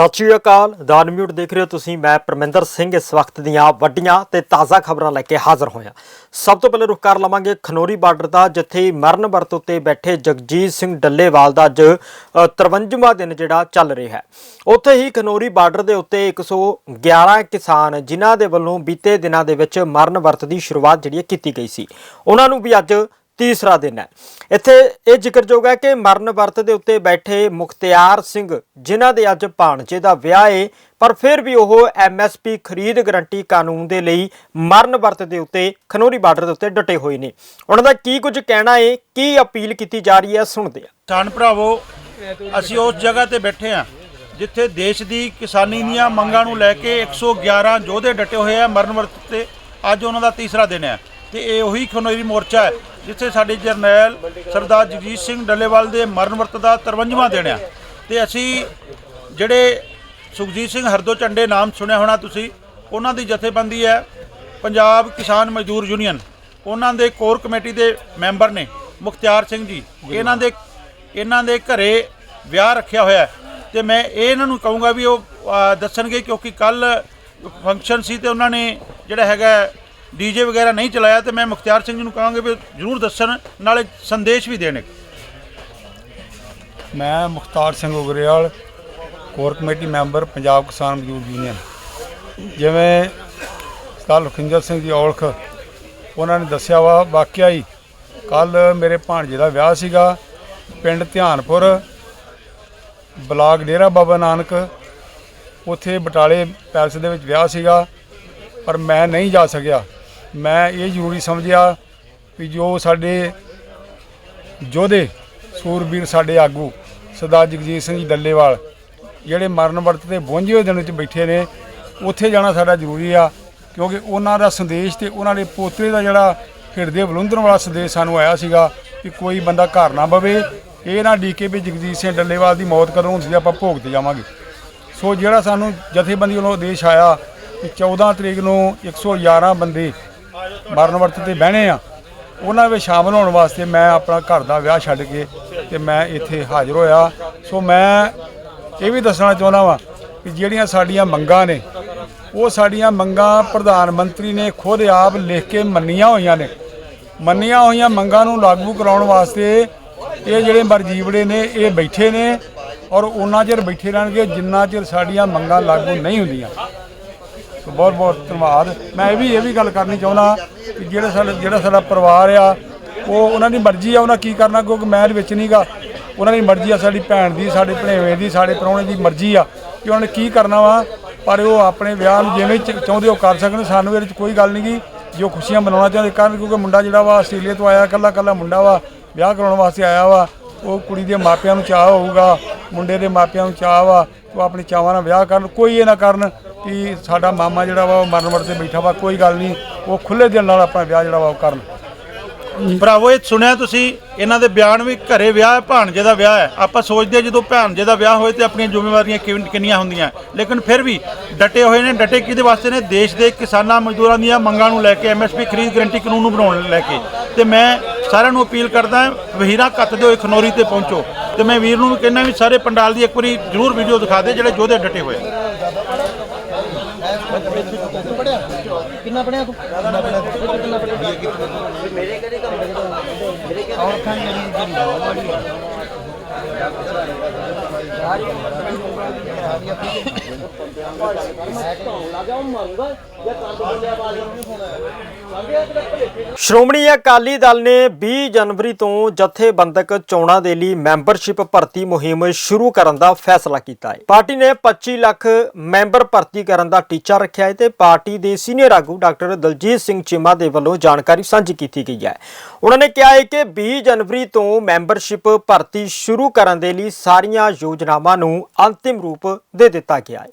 ਸਤਿ ਸ਼੍ਰੀ ਅਕਾਲ ਦਾ ਮਿਊਟ ਦੇਖ ਰਹੇ ਹੋ ਤੁਸੀਂ ਮੈਂ ਪਰਮਿੰਦਰ ਸਿੰਘ ਇਸ ਵਕਤ ਦੀਆਂ ਵੱਡੀਆਂ ਤੇ ਤਾਜ਼ਾ ਖਬਰਾਂ ਲੈ ਕੇ ਹਾਜ਼ਰ ਹੋਇਆ। ਸਭ ਤੋਂ ਪਹਿਲੇ ਰੁਖ ਕਰ ਲਵਾਂਗੇ ਖਨੋਰੀ ਬਾਰਡਰ ਦਾ ਜਿੱਥੇ ਮਰਨ ਵਰਤ ਉੱਤੇ ਬੈਠੇ ਜਗਜੀਤ ਸਿੰਘ ਡੱਲੇਵਾਲ ਦਾ ਅੱਜ ਅ, 53ਵਾਂ ਦਿਨ ਜਿਹੜਾ ਚੱਲ ਰਿਹਾ ਹੈ। ਉੱਥੇ ਹੀ ਖਨੋਰੀ ਬਾਰਡਰ ਦੇ ਉੱਤੇ 111 ਕਿਸਾਨ ਜਿਨ੍ਹਾਂ ਦੇ ਵੱਲੋਂ ਬੀਤੇ ਦਿਨਾਂ ਦੇ ਵਿੱਚ ਮਰਨ ਵਰਤ ਦੀ ਸ਼ੁਰੂਆਤ ਜਿਹੜੀ ਹੈ ਕੀਤੀ ਗਈ ਸੀ। ਉਹਨਾਂ ਨੂੰ ਵੀ ਅੱਜ ਤੀਸਰਾ ਦਿਨ ਹੈ। ਇੱਥੇ ਇਹ ਜ਼ਿਕਰਯੋਗ ਹੈ ਕਿ ਮਰਨ ਵਰਤ ਦੇ ਉੱਤੇ ਬੈਠੇ ਮੁਖਤਿਆਰ ਸਿੰਘ, ਜਿਨ੍ਹਾਂ ਦੇ ਅੱਜ ਭਾਣਜੇ ਦਾ ਵਿਆਹ ਏ, ਪਰ ਫਿਰ ਵੀ ਉਹ ਐਮਐਸਪੀ ਖਰੀਦ ਗਰੰਟੀ ਕਾਨੂੰਨ ਦੇ ਲਈ ਮਰਨ ਵਰਤ ਦੇ ਉੱਤੇ, ਖਨੋਰੀ ਬਾਰਡਰ ਦੇ ਉੱਤੇ ਡਟੇ ਹੋਏ ਨੇ। ਉਹਨਾਂ ਦਾ ਕੀ ਕੁਝ ਕਹਿਣਾ ਏ, ਕੀ ਅਪੀਲ ਕੀਤੀ ਜਾ ਰਹੀ ਹੈ, ਸੁਣਦੇ ਆ ਕਿਸਾਨ ਭਰਾਵੋ, ਅਸੀਂ ਉਸ ਜਗ੍ਹਾ ਤੇ ਬੈਠੇ ਆ ਜਿੱਥੇ ਦੇਸ਼ ਦੀ ਕਿਸਾਨੀ ਦੀਆਂ ਮੰਗਾਂ ਨੂੰ ਲੈ ਕੇ 111 ਯੋਧੇ ਡਟੇ ਹੋਏ ਆ ਮਰਨ ਵਰਤ ਤੇ। ਅੱਜ ਉਹਨਾਂ ਦਾ ਤੀਸਰਾ ਦਿਨ ਹੈ। ਤੇ ਇਹ ਉਹੀ ਖਨੋਰੀ ਮੋਰਚਾ ਹੈ, ਜਿੱਥੇ ਸਾਡੇ ਜਰਨੈਲ ਸਰਦਾਰ ਜਗਜੀਤ ਸਿੰਘ ਡੱਲੇਵਾਲ ਦੇ ਮਰਨ ਵਰਤ ਦਾ 53ਵਾਂ ਦਿਨ ਹੈ। ਤੇ ਅਸੀਂ ਜਿਹੜੇ ਸੁਖਜੀਤ ਸਿੰਘ ਹਰਦੋ ਝੰਡੇ ਨਾਮ ਸੁਣਿਆ ਹੋਣਾ ਤੁਸੀਂ, ਉਹਨਾਂ ਦੀ ਜਥੇਬੰਦੀ ਹੈ ਪੰਜਾਬ ਕਿਸਾਨ ਮਜ਼ਦੂਰ ਯੂਨੀਅਨ। ਉਹਨਾਂ ਦੇ ਕੋਰ ਕਮੇਟੀ ਦੇ ਮੈਂਬਰ ਨੇ, ਮੁਖਤਿਆਰ ਸਿੰਘ ਜੀ। ਇਹਨਾਂ ਦੇ ਇਹਨਾਂ ਦੇ ਘਰੇ ਵਿਆਹ ਰੱਖਿਆ ਹੋਇਆ ਹੈ। ਤੇ ਮੈਂ ਇਹਨਾਂ ਨੂੰ ਕਹੂੰਗਾ ਵੀ ਉਹ ਦੱਸਣਗੇ ਕਿਉਂਕਿ ਕੱਲ ਫੰਕਸ਼ਨ ਸੀ ਤੇ ਉਹਨਾਂ ਨੇ ਜਿਹੜਾ ਹੈਗਾ ਡੀਜੇ ਵਗੈਰਾ ਨਹੀਂ ਚਲਾਇਆ ਤੇ ਮੈਂ ਮੁਖਤਿਆਰ ਸਿੰਘ ਜੀ ਨੂੰ ਕਹਾਂਗਾ ਵੀ ਜ਼ਰੂਰ ਦੱਸਣ, ਨਾਲੇ ਸੰਦੇਸ਼ ਵੀ ਦੇਣ ਮੈਂ Mukhtar Singh Ugrewal, core committee member, Punjab Kisan Mazdoor union. ਜਿਵੇਂ ਕੱਲ ਲਖਿੰਦਰ ਸਿੰਘ ਦੀ ਔਲਖ, ਉਹਨਾਂ ਨੇ ਦੱਸਿਆ ਵਾ, ਵਾਕਿਆ ਹੀ ਕੱਲ ਮੇਰੇ ਭਾਣਜੇ ਦਾ ਵਿਆਹ ਸੀਗਾ, ਪਿੰਡ ਧਿਆਨਪੁਰ, ਬਲਾਕ ਡੇਰਾ ਬਾਬਾ ਨਾਨਕ, ਉੱਥੇ ਬਟਾਲੇ ਪੈਲਸ ਦੇ ਵਿੱਚ ਵਿਆਹ ਸੀਗਾ, ਪਰ ਮੈਂ ਨਹੀਂ ਜਾ ਸਕਿਆ। ਮੈਂ ਇਹ ਜ਼ਰੂਰੀ ਸਮਝਿਆ ਵੀ ਜੋ ਸਾਡੇ ਯੋਧੇ ਸੂਰਬੀਰ ਸਾਡੇ ਆਗੂ ਸਰਦਾਰ ਜਗਜੀਤ ਸਿੰਘ ਜੀ ਡੱਲੇਵਾਲ ਜਿਹੜੇ ਮਰਨ ਵਰਤ ਤੇ 52 ਦਿਨ ਵਿੱਚ ਬੈਠੇ ਨੇ ਉੱਥੇ ਜਾਣਾ ਸਾਡਾ ਜ਼ਰੂਰੀ ਆ ਕਿਉਂਕਿ ਉਹਨਾਂ ਦਾ ਸੰਦੇਸ਼ ਤੇ ਉਹਨਾਂ ਦੇ ਪੋਤਰੇ ਦਾ ਜਿਹੜਾ ਹਿਰਦੇ ਬਲੁੰਦਰਨ ਵਾਲਾ ਸੰਦੇਸ਼ ਸਾਨੂੰ ਆਇਆ ਸੀਗਾ ਕਿ ਕੋਈ ਬੰਦਾ ਘਰ ਨਾ ਬਵੇ ਇਹ ਨਾ ਡੀਕੇ ਵੀ ਜਗਜੀਤ ਸਿੰਘ ਡੱਲੇਵਾਲ ਦੀ ਮੌਤ ਕਦੋਂ ਹੁੰਦੀ ਆ, ਆਪਾਂ ਭੋਗ ਤੇ ਜਾਵਾਂਗੇ। ਸੋ ਜਿਹੜਾ ਸਾਨੂੰ ਜਥੇਬੰਦੀ ਵੱਲੋਂ ਆਦੇਸ਼ ਆਇਆ ਕਿ 14 ਤਰੀਕ ਨੂੰ 111 ਬੰਦੇ ਮਰਨ ਵਰਤ ਤੇ ਬਹਿਣੇ ਆ। ਉਹਨਾਂ ਵਿੱਚ ਸ਼ਾਮਲ ਹੋਣ ਵਾਸਤੇ ਮੈਂ ਆਪਣਾ ਘਰ ਦਾ ਵਿਆਹ ਛੱਡ ਕੇ ਤੇ ਮੈਂ ਇੱਥੇ ਹਾਜ਼ਰ ਹੋਇਆ। ਸੋ ਮੈਂ ਇਹ ਵੀ ਦੱਸਣਾ ਚਾਹੁੰਦਾ ਵਾਂ ਕਿ ਜਿਹੜੀਆਂ ਸਾਡੀਆਂ ਮੰਗਾਂ ਨੇ, ਉਹ ਸਾਡੀਆਂ ਮੰਗਾਂ ਪ੍ਰਧਾਨ ਮੰਤਰੀ ਨੇ ਖੁਦ ਆਪ ਲਿਖ ਕੇ ਮੰਨੀਆਂ ਹੋਈਆਂ ਨੇ। ਮੰਨੀਆਂ ਹੋਈਆਂ ਮੰਗਾਂ ਨੂੰ ਲਾਗੂ ਕਰਾਉਣ ਵਾਸਤੇ ਇਹ ਜਿਹੜੇ ਮਰਜੀਵੜੇ ਨੇ, ਇਹ ਬੈਠੇ ਨੇ ਔਰ ਉਹਨਾਂ ਚਿਰ ਬੈਠੇ ਰਹਿਣਗੇ, ਜਿੰਨਾ ਚਿਰ ਸਾਡੀਆਂ ਮੰਗਾਂ ਲਾਗੂ ਨਹੀਂ ਹੁੰਦੀਆਂ। ਬਹੁਤ ਬਹੁਤ ਧੰਨਵਾਦ। ਮੈਂ ਇਹ ਵੀ ਇਹ ਵੀ ਗੱਲ ਕਰਨੀ ਚਾਹੁੰਦਾ ਕਿ ਜਿਹੜਾ ਸਾਡਾ ਜਿਹੜਾ ਸਾਡਾ ਪਰਿਵਾਰ ਆ, ਉਹ ਉਹਨਾਂ ਦੀ ਮਰਜ਼ੀ ਆ, ਉਹਨਾਂ ਕੀ ਕਰਨਾ, ਕਿਉਂਕਿ ਮੈਂ ਇਹਦੇ ਵਿੱਚ ਨਹੀਂਗਾ। ਉਹਨਾਂ ਦੀ ਮਰਜ਼ੀ ਆ, ਸਾਡੀ ਭੈਣ ਦੀ, ਸਾਡੇ ਭਣੇਵੇਂ ਦੀ, ਸਾਡੇ ਪ੍ਰਾਹੁਣੇ ਦੀ ਮਰਜ਼ੀ ਆ ਕਿ ਉਹਨਾਂ ਨੇ ਕੀ ਕਰਨਾ ਵਾ, ਪਰ ਉਹ ਆਪਣੇ ਵਿਆਹ ਨੂੰ ਜਿਵੇਂ ਚਾਹੁੰਦੇ ਉਹ ਕਰ ਸਕਣ। ਸਾਨੂੰ ਇਹਦੇ ਵਿੱਚ ਕੋਈ ਗੱਲ ਨਹੀਂ ਨਹੀਂਗੀ ਜੋ ਖੁਸ਼ੀਆਂ ਮਨਾਉਣਾ ਚਾਹੁੰਦੇ। ਕਰਨ ਕਿਉਂਕਿ ਮੁੰਡਾ ਜਿਹੜਾ ਵਾ ਆਸਟ੍ਰੇਲੀਆ ਤੋਂ ਆਇਆ ਕੱਲਾ ਕੱਲਾ ਮੁੰਡਾ ਵਾ, ਵਿਆਹ ਕਰਾਉਣ ਵਾਸਤੇ ਆਇਆ ਵਾ। ਉਹ ਕੁੜੀ ਦੇ ਮਾਪਿਆਂ ਨੂੰ ਚਾਹ ਹੋਊਗਾ, ਮੁੰਡੇ ਦੇ ਮਾਪਿਆਂ ਨੂੰ ਚਾਹ ਵਾ ਉਹ ਆਪਣੇ ਚਾਵਾਂ ਨਾਲ ਵਿਆਹ ਕਰਨ। ਕੋਈ ਇਹ ਨਾ ਕਰਨ ਕਿ ਸਾਡਾ ਮਾਮਾ ਜਿਹੜਾ ਵਾ ਉਹ ਮਰਨ ਵਰਤੇ ਬੈਠਾ ਵਾ, ਕੋਈ ਗੱਲ ਨਹੀਂ, ਉਹ ਖੁੱਲੇ ਦਿਲ ਨਾਲ ਆਪਣਾ ਵਿਆਹ ਜਿਹੜਾ ਵਾ ਉਹ ਕਰਨ। ਭਰਾਵੋ, ਇਹ ਸੁਣਿਆ ਤੁਸੀਂ, ਇਹਨਾਂ ਦੇ ਬਿਆਨ ਵੀ ਘਰੇ ਵਿਆਹ ਹੈ, ਭਾਣਜੇ ਦਾ ਵਿਆਹ ਹੈ। ਆਪਾਂ ਸੋਚਦੇ ਹਾਂ ਜਦੋਂ ਭਾਣਜੇ ਦਾ ਵਿਆਹ ਹੋਏ ਤੇ ਆਪਣੀਆਂ ਜ਼ਿੰਮੇਵਾਰੀਆਂ ਕਿੰਨੀਆਂ ਹੁੰਦੀਆਂ। ਲੇਕਿਨ ਫਿਰ ਵੀ ਡਟੇ ਹੋਏ ਨੇ, ਡਟੇ ਕਿਹਦੇ ਵਾਸਤੇ ਨੇ? ਦੇਸ਼ ਦੇ ਕਿਸਾਨਾਂ, ਮਜ਼ਦੂਰਾਂ ਦੀਆਂ ਮੰਗਾਂ ਨੂੰ ਲੈ ਕੇ ਐਮਐਸਪੀ ਖਰੀਦ ਗਰੰਟੀ ਕਾਨੂੰਨ ਨੂੰ ਬਣਾਉਣ ਲੈ ਕੇ। ਤੇ ਮੈਂ ਸਾਰਿਆਂ ਨੂੰ ਅਪੀਲ ਕਰਦਾ ਵਹੀਰਾ ਕੱਤਦੇ ਹੋਏ ਖਨੋਰੀ ਤੇ ਪਹੁੰਚੋ। ਤੇ ਮੈਂ ਵੀਰ ਨੂੰ ਵੀ ਕਹਿੰਦਾ ਵੀ ਸਾਰੇ ਪੰਡਾਲ ਦੀ ਇੱਕ ਵਾਰੀ ਜ਼ਰੂਰ ਵੀਡੀਓ ਦਿਖਾ ਦੇ, ਜਿਹੜੇ ਯੋਧੇ ਡਟੇ ਹੋਏ ਆ। ਕਿੰਨਾ ਪੜਿਆ ਤੂੰ ਕਿੰਨਾ ਪੜਿਆ ਕਿੰਨਾ ਪੜਿਆ ਮੇਰੇ ਕਿਹੜੇ ਕੰਮ ਮੇਰੇ ਕਿਹੜੇ ਔਰਤਾਂ ਜਿਹੜੀ ਜਿਹੜੀ ਸ਼੍ਰੋਮਣੀ ਅਕਾਲੀ ਦਲ ਨੇ 20 ਜਨਵਰੀ ਤੋਂ ਜਥੇਬੰਦਕ ਚੋਣਾਂ ਦੇ ਲਈ ਮੈਂਬਰਸ਼ਿਪ ਭਰਤੀ ਮੁਹਿੰਮ ਸ਼ੁਰੂ ਕਰਨ ਦਾ ਫੈਸਲਾ ਕੀਤਾ ਹੈ। ਪਾਰਟੀ ਨੇ 25 ਲੱਖ ਮੈਂਬਰ ਭਰਤੀ ਕਰਨ ਦਾ ਟੀਚਾ ਰੱਖਿਆ ਹੈ ਤੇ ਪਾਰਟੀ ਦੇ ਸੀਨੀਅਰ ਆਗੂ ਡਾਕਟਰ ਦਲਜੀਤ ਸਿੰਘ ਚੀਮਾ ਦੇ ਵੱਲੋਂ ਜਾਣਕਾਰੀ ਸਾਂਝੀ ਕੀਤੀ ਗਈ ਹੈ। ਉਹਨਾਂ ਨੇ ਕਿਹਾ ਹੈ ਕਿ 20 ਜਨਵਰੀ ਤੋਂ ਮੈਂਬਰਸ਼ਿਪ ਭਰਤੀ ਸ਼ੁਰੂ ਕਰਨ ਦੇ ਲਈ ਸਾਰੀਆਂ ਯੋਜਨਾਵਾਂ ਨੂੰ ਅੰਤਿਮ ਰੂਪ ਦੇ ਦਿੱਤਾ ਗਿਆ ਹੈ।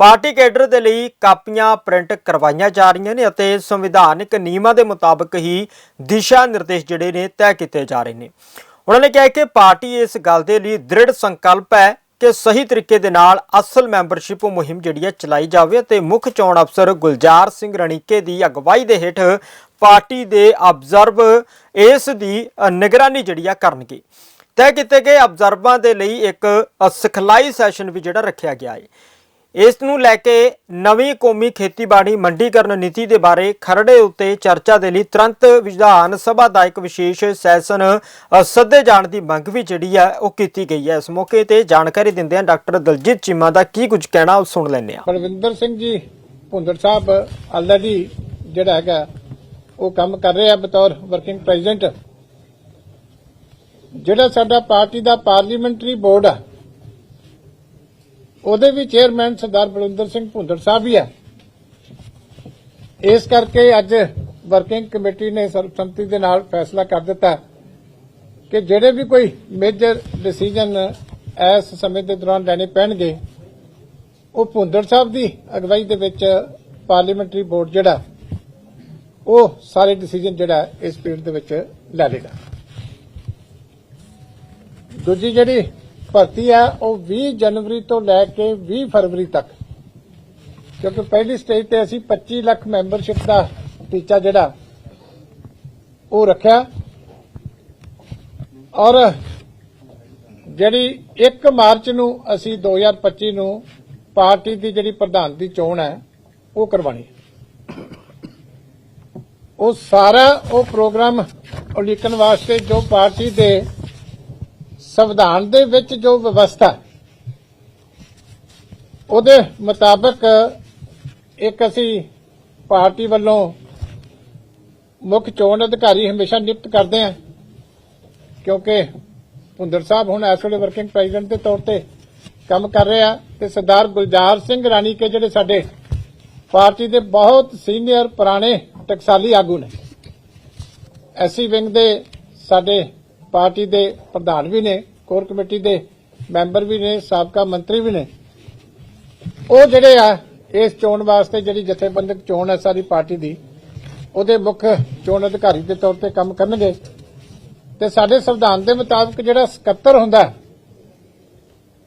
ਪਾਰਟੀ ਕੇਡਰ ਦੇ ਲਈ ਕਾਪੀਆਂ, ਪ੍ਰਿੰਟ ਕਰਵਾਈਆਂ ਜਾ ਰਹੀਆਂ ਨੇ ਅਤੇ ਸੰਵਿਧਾਨਕ ਨਿਯਮਾਂ ਦੇ ਮੁਤਾਬਕ ਹੀ ਦਿਸ਼ਾ ਨਿਰਦੇਸ਼ ਜਿਹੜੇ ਨੇ ਤੈਅ ਕੀਤੇ ਜਾ ਰਹੇ ਨੇ। ਉਹਨਾਂ ਨੇ ਕਿਹਾ ਕਿ ਪਾਰਟੀ ਇਸ ਗੱਲ ਦੇ ਲਈ ਦ੍ਰਿੜ ਸੰਕਲਪ ਹੈ ਕਿ ਸਹੀ ਤਰੀਕੇ ਦੇ ਨਾਲ ਅਸਲ ਮੈਂਬਰਸ਼ਿਪ ਮੁਹਿੰਮ ਜਿਹੜੀ ਹੈ ਚਲਾਈ ਜਾਵੇ ਅਤੇ ਮੁੱਖ ਚੋਣ ਅਫਸਰ ਗੁਲਜ਼ਾਰ ਸਿੰਘ ਰਣੀਕੇ ਦੀ ਅਗਵਾਈ ਦੇ ਹੇਠ ਪਾਰਟੀ ਦੇ ਅਬਜ਼ਰਵ ਇਸ ਦੀ ਨਿਗਰਾਨੀ ਜਿਹੜੀ ਆ ਕਰਨਗੇ। ਤੈਅ ਕੀਤੇ ਗਏ ਅਬਜ਼ਰਵਰਾਂ ਦੇ ਲਈ ਇੱਕ ਸਿਖਲਾਈ ਸੈਸ਼ਨ ਵੀ ਜਿਹੜਾ ਰੱਖਿਆ ਗਿਆ ਹੈ। ਇਸ ਨੂੰ ਲੈ ਕੇ ਨਵੀਂ ਕੌਮੀ ਖੇਤੀਬਾੜੀ ਮੰਡੀਕਰਨ ਨੀਤੀ ਦੇ ਬਾਰੇ ਖਰੜੇ ਉੱਤੇ ਚਰਚਾ ਦੇ ਲਈ ਤੁਰੰਤ ਵਿਧਾਨ ਸਭਾ ਦਾ ਇੱਕ ਵਿਸ਼ੇਸ਼ ਸੈਸ਼ਨ ਸੱਦੇ ਜਾਣ ਦੀ ਮੰਗ ਵੀ ਜਿਹੜੀ ਹੈ, ਉਹ ਕੀਤੀ ਗਈ ਹੈ। ਇਸ ਮੌਕੇ ਤੇ ਜਾਣਕਾਰੀ ਦਿੰਦਿਆਂ ਡਾਕਟਰ ਦਲਜੀਤ ਚੀਮਾ ਦਾ ਕੀ ਕੁਝ ਕਹਿਣਾ, ਉਹ ਸੁਣ ਲੈਂਦੇ ਹਾਂ। ਬਲਵਿੰਦਰ ਸਿੰਘ ਜੀ, ਭੁੰਦਰ ਸਾਹਿਬ, ਆਲਰੇਡੀ ਜਿਹੜਾ ਹੈਗਾ, ਉਹ ਕੰਮ ਕਰ ਰਹੇ ਆ ਬਤੌਰ ਵਰਕਿੰਗ ਪ੍ਰੈਜ਼ੀਡੈਂਟ। ਜਿਹੜਾ ਸਾਡਾ ਪਾਰਟੀ ਦਾ ਪਾਰਲੀਮੈਂਟਰੀ ਬੋਰਡ ਆ ਉਹਦੇ ਵੀ ਚੇਅਰਮੈਨ ਸਰਦਾਰ ਬਲਵਿੰਦਰ ਸਿੰਘ ਭੁੰਦੜ ਸਾਹਿਬ ਹੀ ਆ। ਇਸ ਕਰਕੇ ਅੱਜ ਵਰਕਿੰਗ ਕਮੇਟੀ ਨੇ ਸਰਬਸੰਮਤੀ ਦੇ ਨਾਲ ਫੈਸਲਾ ਕਰ ਦਿੱਤਾ ਕਿ ਜਿਹੜੇ ਵੀ ਕੋਈ ਮੇਜਰ ਡਿਸੀਜਨ ਇਸ ਸਮੇਂ ਦੇ ਦੌਰਾਨ ਲੈਣੇ ਪੈਣਗੇ, ਉਹ ਭੁੰਦੜ ਸਾਹਿਬ ਦੀ ਅਗਵਾਈ ਦੇ ਵਿੱਚ ਪਾਰਲੀਮੈਂਟਰੀ ਬੋਰਡ ਜਿਹੜਾ, ਉਹ ਸਾਰੇ ਡਿਸੀਜਨ ਜਿਹੜਾ ਇਸ ਪੀਰੀਅਡ ਦੇ ਵਿੱਚ ਲੈ ਲੇਗਾ। ਦੂਜੀ ਜਿਹੜੀ ਭਰਤੀ ਹੈ, ਉਹ 20 ਜਨਵਰੀ ਤੋਂ ਲੈ ਕੇ 20 ਫਰਵਰੀ ਤੱਕ। ਕਿਉਂਕਿ ਪਹਿਲੀ ਸਟੇਜ ਤੇ ਅਸੀਂ 25 ਲੱਖ ਮੈਂਬਰਸ਼ਿਪ ਦਾ ਟੀਚਾ ਜਿਹੜਾ, ਉਹ ਰੱਖਿਆ। ਔਰ ਜਿਹੜੀ 1 ਮਾਰਚ ਨੂੰ ਅਸੀਂ 2025 ਨੂੰ ਪਾਰਟੀ ਦੀ ਜਿਹੜੀ ਪ੍ਰਧਾਨ ਦੀ ਚੋਣ ਹੈ, ਉਹ ਕਰਵਾਣੀ ਉਹ ਸਾਰਾ ਉਹ ਪ੍ਰੋਗਰਾਮ ਉਲੀਕਣ ਵਾਸਤੇ ਜੋ ਪਾਰਟੀ ਦੇ ਸੰਵਿਧਾਨ ਦੇ ਵਿੱਚ ਜੋ ਵਿਵਸਥਾ ਉਹਦੇ ਮੁਤਾਬਕ ਇੱਕ ਅਸੀਂ ਪਾਰਟੀ ਵੱਲੋਂ ਮੁੱਖ ਚੋਣ ਅਧਿਕਾਰੀ ਹਮੇਸ਼ਾ ਨਿਯੁਕਤ ਕਰਦੇ ਹਾਂ, ਕਿਉਂਕਿ ਭੁੰਦਰ ਸਾਹਿਬ ਹੁਣ ਇਸ ਵੇਲੇ ਵਰਕਿੰਗ ਪ੍ਰੈਜ਼ੀਡੈਂਟ ਦੇ ਤੌਰ ਤੇ ਕੰਮ ਕਰ ਰਹੇ ਆ ਤੇ ਸਰਦਾਰ ਗੁਲਜ਼ਾਰ ਸਿੰਘ ਰਾਣੀ ਕੇ ਜਿਹੜੇ ਸਾਡੇ ਪਾਰਟੀ ਦੇ ਬਹੁਤ ਸੀਨੀਅਰ ਪੁਰਾਣੇ ਟਕਸਾਲੀ ਆਗੂ ਨੇ, ਐਸੀ ਵਿੰਗ ਦੇ ਸਾਡੇ ਪਾਰਟੀ ਦੇ ਪ੍ਰਧਾਨ ਵੀ ਨੇ, ਕੋਰ ਕਮੇਟੀ ਦੇ ਮੈਂਬਰ ਵੀ ਨੇ, ਸਾਬਕਾ ਮੰਤਰੀ ਵੀ ਨੇ। ਉਹ ਜਿਹੜੇ ਆ, ਇਸ ਚੋਣ ਵਾਸਤੇ ਜਿਹੜੀ ਜਥੇਬੰਦਕ ਚੋਣ ਹੈ ਸਾਡੀ ਪਾਰਟੀ ਦੀ, ਉਹਦੇ ਮੁੱਖ ਚੋਣ ਅਧਿਕਾਰੀ ਦੇ ਤੌਰ ਤੇ ਕੰਮ ਕਰਨਗੇ। ਤੇ ਸਾਡੇ ਸੰਵਿਧਾਨ ਦੇ ਮੁਤਾਬਕ ਜਿਹੜਾ ਸਕੱਤਰ ਹੁੰਦਾ,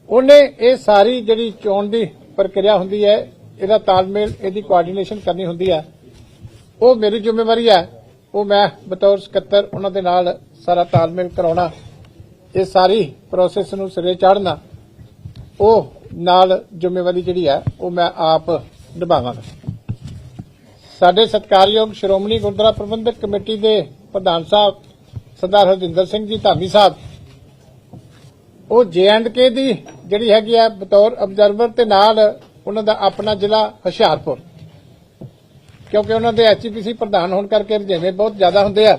ਉਹਨੇ ਇਹ ਸਾਰੀ ਜਿਹੜੀ ਚੋਣ ਦੀ ਪ੍ਰਕਿਰਿਆ ਹੁੰਦੀ ਹੈ ਇਹਦਾ ਤਾਲਮੇਲ, ਇਹਦੀ ਕੋਆਰਡੀਨੇਸ਼ਨ ਕਰਨੀ ਹੁੰਦੀ ਹੈ ਉਹ ਮੇਰੀ ਜ਼ਿੰਮੇਵਾਰੀ ਹੈ ਉਹ ਮੈਂ ਬਤੌਰ ਸਕੱਤਰ ਉਹਨਾਂ ਦੇ ਨਾਲ ਸਾਰਾ ਤਾਲਮੇਲ ਕਰਾਉਣਾ, ਇਹ ਸਾਰੀ ਪ੍ਰੋਸੈਸ ਨੂੰ ਸਿਰੇ ਚਾੜਨਾ, ਉਹ ਨਾਲ ਜ਼ਿੰਮੇਵਾਰੀ ਜਿਹੜੀ ਹੈ, ਉਹ ਮੈਂ ਆਪ ਨਿਭਾਵਾਂਗਾ। ਸਾਡੇ ਸਤਿਕਾਰਯੋਗ ਸ਼੍ਰੋਮਣੀ ਗੁਰਦੁਆਰਾ ਪ੍ਰਬੰਧਕ ਕਮੇਟੀ ਦੇ ਪ੍ਰਧਾਨ ਸਾਹਿਬ, ਸਰਦਾਰ ਹਰਜਿੰਦਰ ਸਿੰਘ ਜੀ ਧਾਮੀ ਸਾਹਿਬ, ਉਹ ਕੇ ਦੀ ਜਿਹੜੀ ਹੈਗੀ ਆ ਬਤੌਰ ਅਬਜ਼ਰਵਰ ਤੇ ਨਾਲ ਉਹਨਾਂ ਦਾ ਆਪਣਾ ਜ਼ਿਲ੍ਹਾ ਹੁਸ਼ਿਆਰਪੁਰ, ਕਿਉਂਕਿ ਉਹਨਾਂ ਦੇ ਐਚਪੀਸੀ ਪ੍ਰਧਾਨ ਹੋਣ ਕਰਕੇ ਰੁਝੇਵੇਂ ਬਹੁਤ ਜ਼ਿਆਦਾ ਹੁੰਦੇ ਆ।